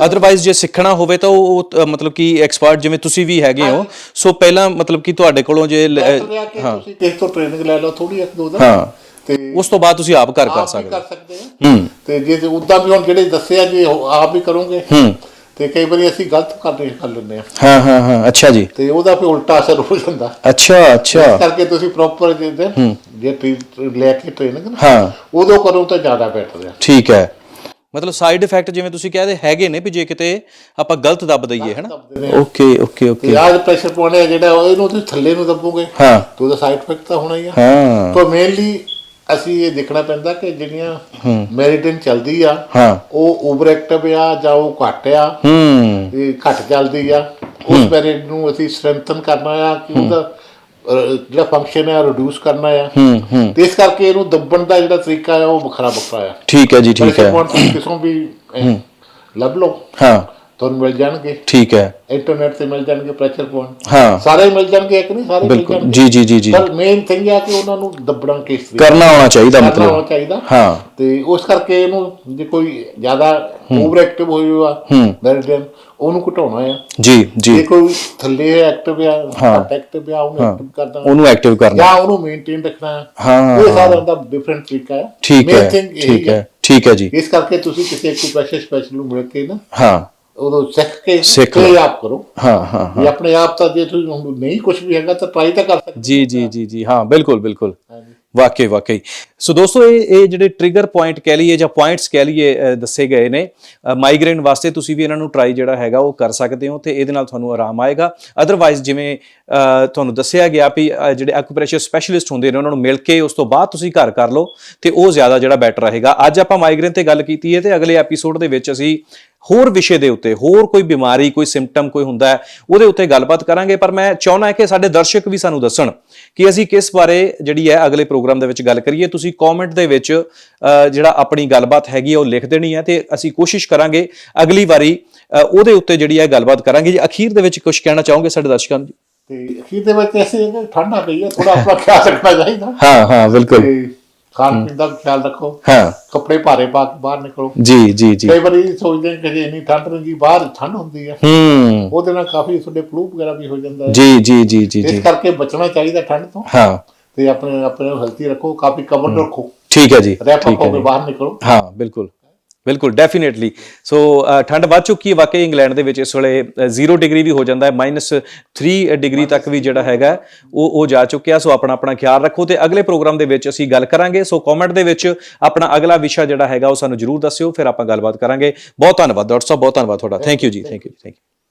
Speaker 2: ਅਦਰਵਾਈਜ਼ ਜੇ ਸਿੱਖਣਾ ਹੋਵੇ ਤਾਂ ਉਹ ਅ, ਮਤਲਬ ਕਿ ਐਕਸਪਰਟ ਜਿਵੇਂ ਤੁਸੀਂ ਵੀ ਹੈਗੇ ਹੋ। ਸੋ ਪਹਿਲਾਂ ਮਤਲਬ ਕਿ ਤੁਹਾਡੇ ਕੋਲੋਂ ਜੇ ਲ-
Speaker 1: ਹੈ। ਤੁਸੀਂ ਕਿਸੇ ਤੋਂ ਟ੍ਰੇਨਿੰਗ ਲੈ ਲਓ ਥੋੜੀ ਇੱਕ ਦੋ ਦਿਨ।
Speaker 2: ਹਾਂ।
Speaker 1: ਤੇ
Speaker 2: ਉਸ ਤੋਂ ਬਾਅਦ ਤੁਸੀਂ ਆਪ ਕਰ
Speaker 1: ਆਪ ਵੀ
Speaker 2: ਸਕਦੇ
Speaker 1: ਕਰ ਸਕਦੇ ਆ
Speaker 2: ਹੂੰ।
Speaker 1: ਤੇ ਜੇ ਉਦਾਂ ਵੀ ਹੁਣ ਜਿਹੜੇ ਦੱਸਿਆ ਜੇ ਉਹ ਆਪ ਵੀ ਕਰੋਗੇ।
Speaker 2: ਹੂੰ।
Speaker 1: ਤੇ ਕਈ ਵਾਰੀ ਅਸੀਂ ਗਲਤ ਕਰਦੇ ਕਰ ਲੈਂਦੇ ਆ
Speaker 2: ਹਾਂ ਹਾਂ ਹਾਂ। ਅੱਛਾ ਜੀ।
Speaker 1: ਤੇ ਉਹਦਾ ਫਿਰ ਉਲਟਾ ਅਸਰ ਹੋ ਜਾਂਦਾ।
Speaker 2: ਅੱਛਾ ਅੱਛਾ।
Speaker 1: ਇਸ ਕਰਕੇ ਤੁਸੀਂ ਪ੍ਰੋਪਰ ਜੇ ਜੇ ਟੀ- ਲੈ ਕੇ ਟ੍ਰੇਨਿੰਗ
Speaker 2: ਹਾਂ।
Speaker 1: ਉਦੋਂ ਕਰੋ ਤਾਂ ਜ਼ਿਆਦਾ ਬੈਟਰ ਹੈ
Speaker 2: ਠੀਕ ਹੈ। ਮਤਲਬ ਸਾਈਡ ਇਫੈਕਟ ਜਿਵੇਂ ਤੁਸੀਂ ਕਹਦੇ ਹੈਗੇ ਨੇ ਵੀ ਜੇ ਕਿਤੇ ਆਪਾਂ ਗਲਤ ਦੱਬ ਦਈਏ ਹੈਨਾ। ਓਕੇ ਓਕੇ ਓਕੇ
Speaker 1: ਆਹ ਪ੍ਰੈਸ਼ਰ ਪੁਆਇੰਟ ਹੈ ਜਿਹੜਾ ਉਹ ਇਹਨੂੰ ਤੁਸੀਂ ਥੱਲੇ ਨੂੰ ਦੱਬੋਗੇ
Speaker 2: ਹਾਂ।
Speaker 1: ਤੇ ਉਹਦਾ ਸਾਈਡ ਇਫੈਕਟ ਤਾਂ ਹੋਣਾ ਹੀ ਆ।
Speaker 2: ਹਾਂ।
Speaker 1: ਤਾਂ ਮੇਨਲੀ ਅਸੀਂ ਇਹ ਦੇਖਣਾ ਪੈਂਦਾ ਕਿ ਜਿਹੜੀਆਂ ਮੈਰੀਟਨ ਚੱਲਦੀ ਆ
Speaker 2: ਹਾਂ।
Speaker 1: ਉਹ ਓਵਰ ਐਕਟਿਵ ਆ ਜਾਂ ਉਹ ਘੱਟ ਆ
Speaker 2: ਹੂੰ।
Speaker 1: ਇਹ ਘੱਟ ਚੱਲਦੀ ਆ ਉਸ ਮੈਰਿਟ ਨੂੰ ਅਸੀਂ ਸਟਰੈਂਥਨ ਕਰਨਾ ਆ ਕਿ ਉਹਦਾ ਜਿਹੜਾ ਫੰਕਸ਼ਨ ਹੈ ਰਿਡਿਊਸ ਕਰਨਾ ਆ
Speaker 2: ਹੂੰ ਹੂੰ।
Speaker 1: ਤੇ ਇਸ ਕਰਕੇ ਇਹਨੂੰ ਦੱਬਣ ਦਾ ਜਿਹੜਾ ਤਰੀਕਾ ਹੈ ਉਹ ਵੱਖਰਾ ਵੱਖਰਾ ਆ
Speaker 2: ਠੀਕ ਹੈ ਜੀ ਠੀਕ ਹੈ।
Speaker 1: ਕਿਸੋਂ ਵੀ ਲੱਭ ਲਓ।
Speaker 2: ਹਾਂ।
Speaker 1: ਤੁਹਾਨੂੰ ਮਿਲ ਜਾਣਗੇ।
Speaker 2: ਠੀਕ ਹੈ।
Speaker 1: ਇੰਟਰਨੈਟ ਤੇ ਮਿਲ ਜਾਣਗੇ ਪ੍ਰੈਸ਼ਰ ਪੁਆਇੰਟ
Speaker 2: ਹਾਂ।
Speaker 1: ਸਾਰੇ ਹੀ ਮਿਲ ਜਾਣਗੇ ਇੱਕ ਨਹੀਂ ਸਾਰੇ ਮਿਲ
Speaker 2: ਬਿਲਕੁਲ।
Speaker 1: ਜਾਣਗੇ।
Speaker 2: ਜੀ ਜੀ ਜੀ ਜੀ।
Speaker 1: ਪਰ ਮੇਨ ਥਿੰਗ ਹੈ ਕਿ ਉਹਨਾਂ ਨੂੰ ਦੱਬਣਾ ਕਿਸ ਤਰੀਕੇ
Speaker 2: ਕਰਨਾ ਆਉਣਾ ਚਾਹੀਦਾ
Speaker 1: ਕਰਨਾ ਹੋਣਾ
Speaker 2: ਮਤਲਬ
Speaker 1: ਚਾਹੀਦਾ।
Speaker 2: ਹਾਂ।
Speaker 1: ਤੇ ਉਸ ਕਰਕੇ ਇਹਨੂੰ ਜੇ ਕੋਈ ਜ਼ਿਆਦਾ ਓਵਰ ਐਕਟਿਵ ਹੋ ਜਾਊਗਾ
Speaker 2: ਹੂੰ।
Speaker 1: ਦਰਜਨ ਉਹਨੂੰ ਘਟਾਉਣਾ ਆ।
Speaker 2: ਜੀ
Speaker 1: ਜੇ।
Speaker 2: ਜੀ
Speaker 1: ਕੋਈ ਥੱਲੇ ਐਕਟਿਵ ਆ ਘੱਟ ਐਕਟਿਵ ਆ ਉਹਨੂੰ ਐਕਟਿਵ ਕਰਦਾ
Speaker 2: ਉਹਨੂੰ ਐਕਟਿਵ ਕਰਨਾ।
Speaker 1: ਜਾਂ ਉਹਨੂੰ ਮੇਨਟੇਨ ਰੱਖਣਾ। ਹੈ।
Speaker 2: ਹਾਂ
Speaker 1: ਇਹ ਸਾਰਾ ਦਾ ਡਿਫਰੈਂਟ ਤਰੀਕਾ ਹੈ
Speaker 2: ਠੀਕ
Speaker 1: Main
Speaker 2: ਹੈ।
Speaker 1: thing ਇਹੀ
Speaker 2: ਠੀਕ ਹੈ। ਠੀਕ ਹੈ ਜੀ।
Speaker 1: ਇਸ ਕਰਕੇ ਤੁਸੀਂ ਕਿਸੇ ਐਕੂਪ੍ਰੈਸ਼ਰ ਸਪੈਸ਼ਲਿਸਟ ਨੂੰ ਮਿਲ ਕੇ ਨਾ
Speaker 2: ਹਾਂ।
Speaker 1: ਉਦੋਂ ਸਿੱਖ ਕੇ
Speaker 2: ਸਿੱਖ
Speaker 1: ਤੇ ਆਪ ਕਰੋ।
Speaker 2: ਹਾਂ ਹਾਂ
Speaker 1: ਵੀ ਆਪਣੇ ਆਪ ਤਾਂ ਜੇ ਤੁਸੀਂ ਹੁਣ ਨਹੀਂ ਕੁਝ ਵੀ ਹੈਗਾ ਤਾਂ ਟਰਾਈ ਤਾਂ ਕਰ ਸਕਦੇ
Speaker 2: ਜੀ ਜੀ ਜੀ ਜੀ ਹਾਂ ਬਿਲਕੁਲ ਬਿਲਕੁਲ।
Speaker 1: ਹਾਂਜੀ।
Speaker 2: ਵਾਕਈ ਵਾਕਈ। ਸੋ ਦੋਸਤੋ ਇਹ ਇਹ ਜਿਹੜੇ ਟ੍ਰਿਗਰ ਪੁਆਇੰਟ ਕਹਿ ਲਈਏ ਜਾਂ ਪੁਆਇੰਟਸ ਕਹਿ ਲਈਏ ਅ, ਦੱਸੇ ਗਏ ਨੇ ਮਾਈਗ੍ਰੇਨ ਵਾਸਤੇ ਤੁਸੀਂ ਵੀ ਇਹਨਾਂ ਨੂੰ ਟਰਾਈ ਜਿਹੜਾ ਹੈਗਾ ਉਹ ਕਰ ਸਕਦੇ ਹੋ ਤੇ ਇਹਦੇ ਨਾਲ ਤੁਹਾਨੂੰ ਆਰਾਮ ਆਏਗਾ। ਅਦਰਵਾਈਜ਼ ਜਿਵੇਂ ਅ, ਤੁਹਾਨੂੰ ਦੱਸਿਆ ਗਿਆ ਵੀ ਅ, ਜਿਹੜੇ ਐਕੂਪ੍ਰੈਸ਼ਰ ਸਪੈਸ਼ਲਿਸਟ ਹੁੰਦੇ ਨੇ ਉਹਨਾਂ ਨੂੰ ਮਿਲ ਕੇ ਉਸ ਤੋਂ ਬਾਅਦ ਤੁਸੀਂ ਘਰ ਕਰ ਲਓ ਤੇ ਉਹ ਜ਼ਿਆਦਾ ਜਿਹੜਾ ਬੈਟਰ ਰਹੇਗਾ। ਅੱਜ ਆਪਾਂ ਮਾਈਗ੍ਰੇਨ ਤੇ ਗੱਲ ਕੀਤੀ ਹੈ ਤੇ ਅਗਲੇ ਐਪੀਸੋਡ ਦੇ ਵਿੱਚ ਅਸੀਂ ਹੋਰ ਵਿਸ਼ੇ ਦੇ ਉੱਤੇ ਹੋਰ ਕੋਈ ਬਿਮਾਰੀ ਕੋਈ ਸਿੰਪਟਮ ਕੋਈ ਹੁੰਦਾ ਹੈ ਉਹਦੇ ਉੱਤੇ ਗੱਲਬਾਤ ਕਰਾਂਗੇ। ਪਰ ਮੈਂ ਚਾਹੁੰਦਾ ਕਿ ਸਾਡੇ ਦਰਸ਼ਕ ਵੀ ਸਾਨੂੰ ਦੱਸਣ ਕਿ ਅਸੀਂ ਕਿਸ ਬਾਰੇ ਜਿਹੜੀ ਹੈ ਅਗਲੇ ਪ੍ਰੋਗਰਾਮ ਦੇ ਵਿੱਚ ਗੱਲ ਕਰੀਏ। ਤੁਸੀਂ ਕਮੈਂਟ ਦੇ ਵਿੱਚ ਜਿਹੜਾ ਆਪਣੀ ਗੱਲਬਾਤ ਹੈਗੀ ਉਹ ਲਿਖ ਦੇਣੀ ਹੈ ਤੇ ਅਸੀਂ ਕੋਸ਼ਿਸ਼ ਕਰਾਂਗੇ ਅਗਲੀ ਵਾਰੀ ਉਹਦੇ ਉੱਤੇ ਜਿਹੜੀ ਹੈ ਗੱਲਬਾਤ ਕਰਾਂਗੇ। ਜੀ ਅਖੀਰ ਦੇ ਵਿੱਚ ਕੁਝ ਕਹਿਣਾ ਚਾਹੋਗੇ ਸਾਡੇ ਦਰਸ਼ਕਾਂ ਨੂੰ? ਜੀ?
Speaker 1: ਤੇ ਅਖੀਰ ਦੇ ਵਿੱਚ ਐਸੇ ਠੰਡ ਗਈ ਹੈ ਥੋੜਾ ਆਪਣਾ ਖਿਆਲ ਰੱਖਣਾ ਚਾਹੀਦਾ।
Speaker 2: ਹਾਂ ਹਾਂ ਬਿਲਕੁਲ।
Speaker 1: ਖਾਣ ਪੀਣ ਦਾ ਖਿਆਲ ਰੱਖੋ।
Speaker 2: ਹਾਂ।
Speaker 1: ਕੱਪੜੇ ਭਾਰੇ ਪਾ ਕੇ ਬਾਹਰ ਨਿਕਲੋ।
Speaker 2: ਜੀ ਜੀ ਜੀ।
Speaker 1: ਕਈ ਵਾਰੀ ਸੋਚਦੇ ਕਿ ਜੇ ਇੰਨੀ ਠੰਡ ਨਹੀਂ ਬਾਹਰ ਠੰਡ ਹੁੰਦੀ ਹੈ
Speaker 2: ਹੂੰ।
Speaker 1: ਉਹਦੇ ਨਾਲ ਕਾਫੀ ਤੁਹਾਡੇ ਫਲੂ ਵਗੈਰਾ ਵੀ ਹੋ ਜਾਂਦਾ ਹੈ।
Speaker 2: ਜੀ ਜੀ ਜੀ ਜੀ
Speaker 1: ਇਸ ਕਰਕੇ ਬਚਣਾ ਚਾਹੀਦਾ ਠੰਡ ਤੋਂ।
Speaker 2: ਹਾਂ।
Speaker 1: ਤੇ ਆਪਣੇ ਆਪਣੇ ਹੈਲਥੀ ਰੱਖੋ ਕਾਫੀ ਕਵਰ ਰੱਖੋ।
Speaker 2: ਠੀਕ ਹੈ ਜੀ
Speaker 1: ਰੈਪ
Speaker 2: ਹੈ
Speaker 1: ਹੋ ਕੇ ਬਾਹਰ ਨਿਕਲੋ।
Speaker 2: ਹਾਂ ਬਿਲਕੁਲ। ਬਿਲਕੁਲ ਡੈਫੀਨਿਟਲੀ ਸੋ ਠੰਡ ਵੱਧ ਚੁੱਕੀ ਹੈ, ਵਾਕਈ ਇੰਗਲੈਂਡ ਦੇ ਵਿੱਚ ਇਸ ਵੇਲੇ 0 ਡਿਗਰੀ ਵੀ ਹੋ ਜਾਂਦਾ ਹੈ -3 ਡਿਗਰੀ ਤੱਕ ਵੀ ਜਿਹੜਾ ਹੈਗਾ ਉਹ ਉਹ ਜਾ ਚੁੱਕਿਆ। ਸੋ ਆਪਣਾ ਆਪਣਾ ਖਿਆਲ ਰੱਖੋ ਤੇ ਅਗਲੇ ਪ੍ਰੋਗਰਾਮ ਦੇ ਵਿੱਚ ਅਸੀਂ ਗੱਲ ਕਰਾਂਗੇ। ਸੋ ਕਮੈਂਟ ਦੇ ਵਿੱਚ ਆਪਣਾ ਅਗਲਾ ਵਿਸ਼ਾ ਜਿਹੜਾ ਹੈਗਾ ਉਹ ਸਾਨੂੰ ਜਰੂਰ ਦੱਸਿਓ, ਫਿਰ ਆਪਾਂ ਗੱਲਬਾਤ ਕਰਾਂਗੇ। ਬਹੁਤ ਧੰਨਵਾਦ, ਡਾਕਟਰ ਸਾਹਿਬ, ਬਹੁਤ ਧੰਨਵਾਦ ਤੁਹਾਡਾ। ਥੈਂਕ ਯੂ ਜੀ ਥੈਂਕ ਯੂ ਥੈਂਕ ਯੂ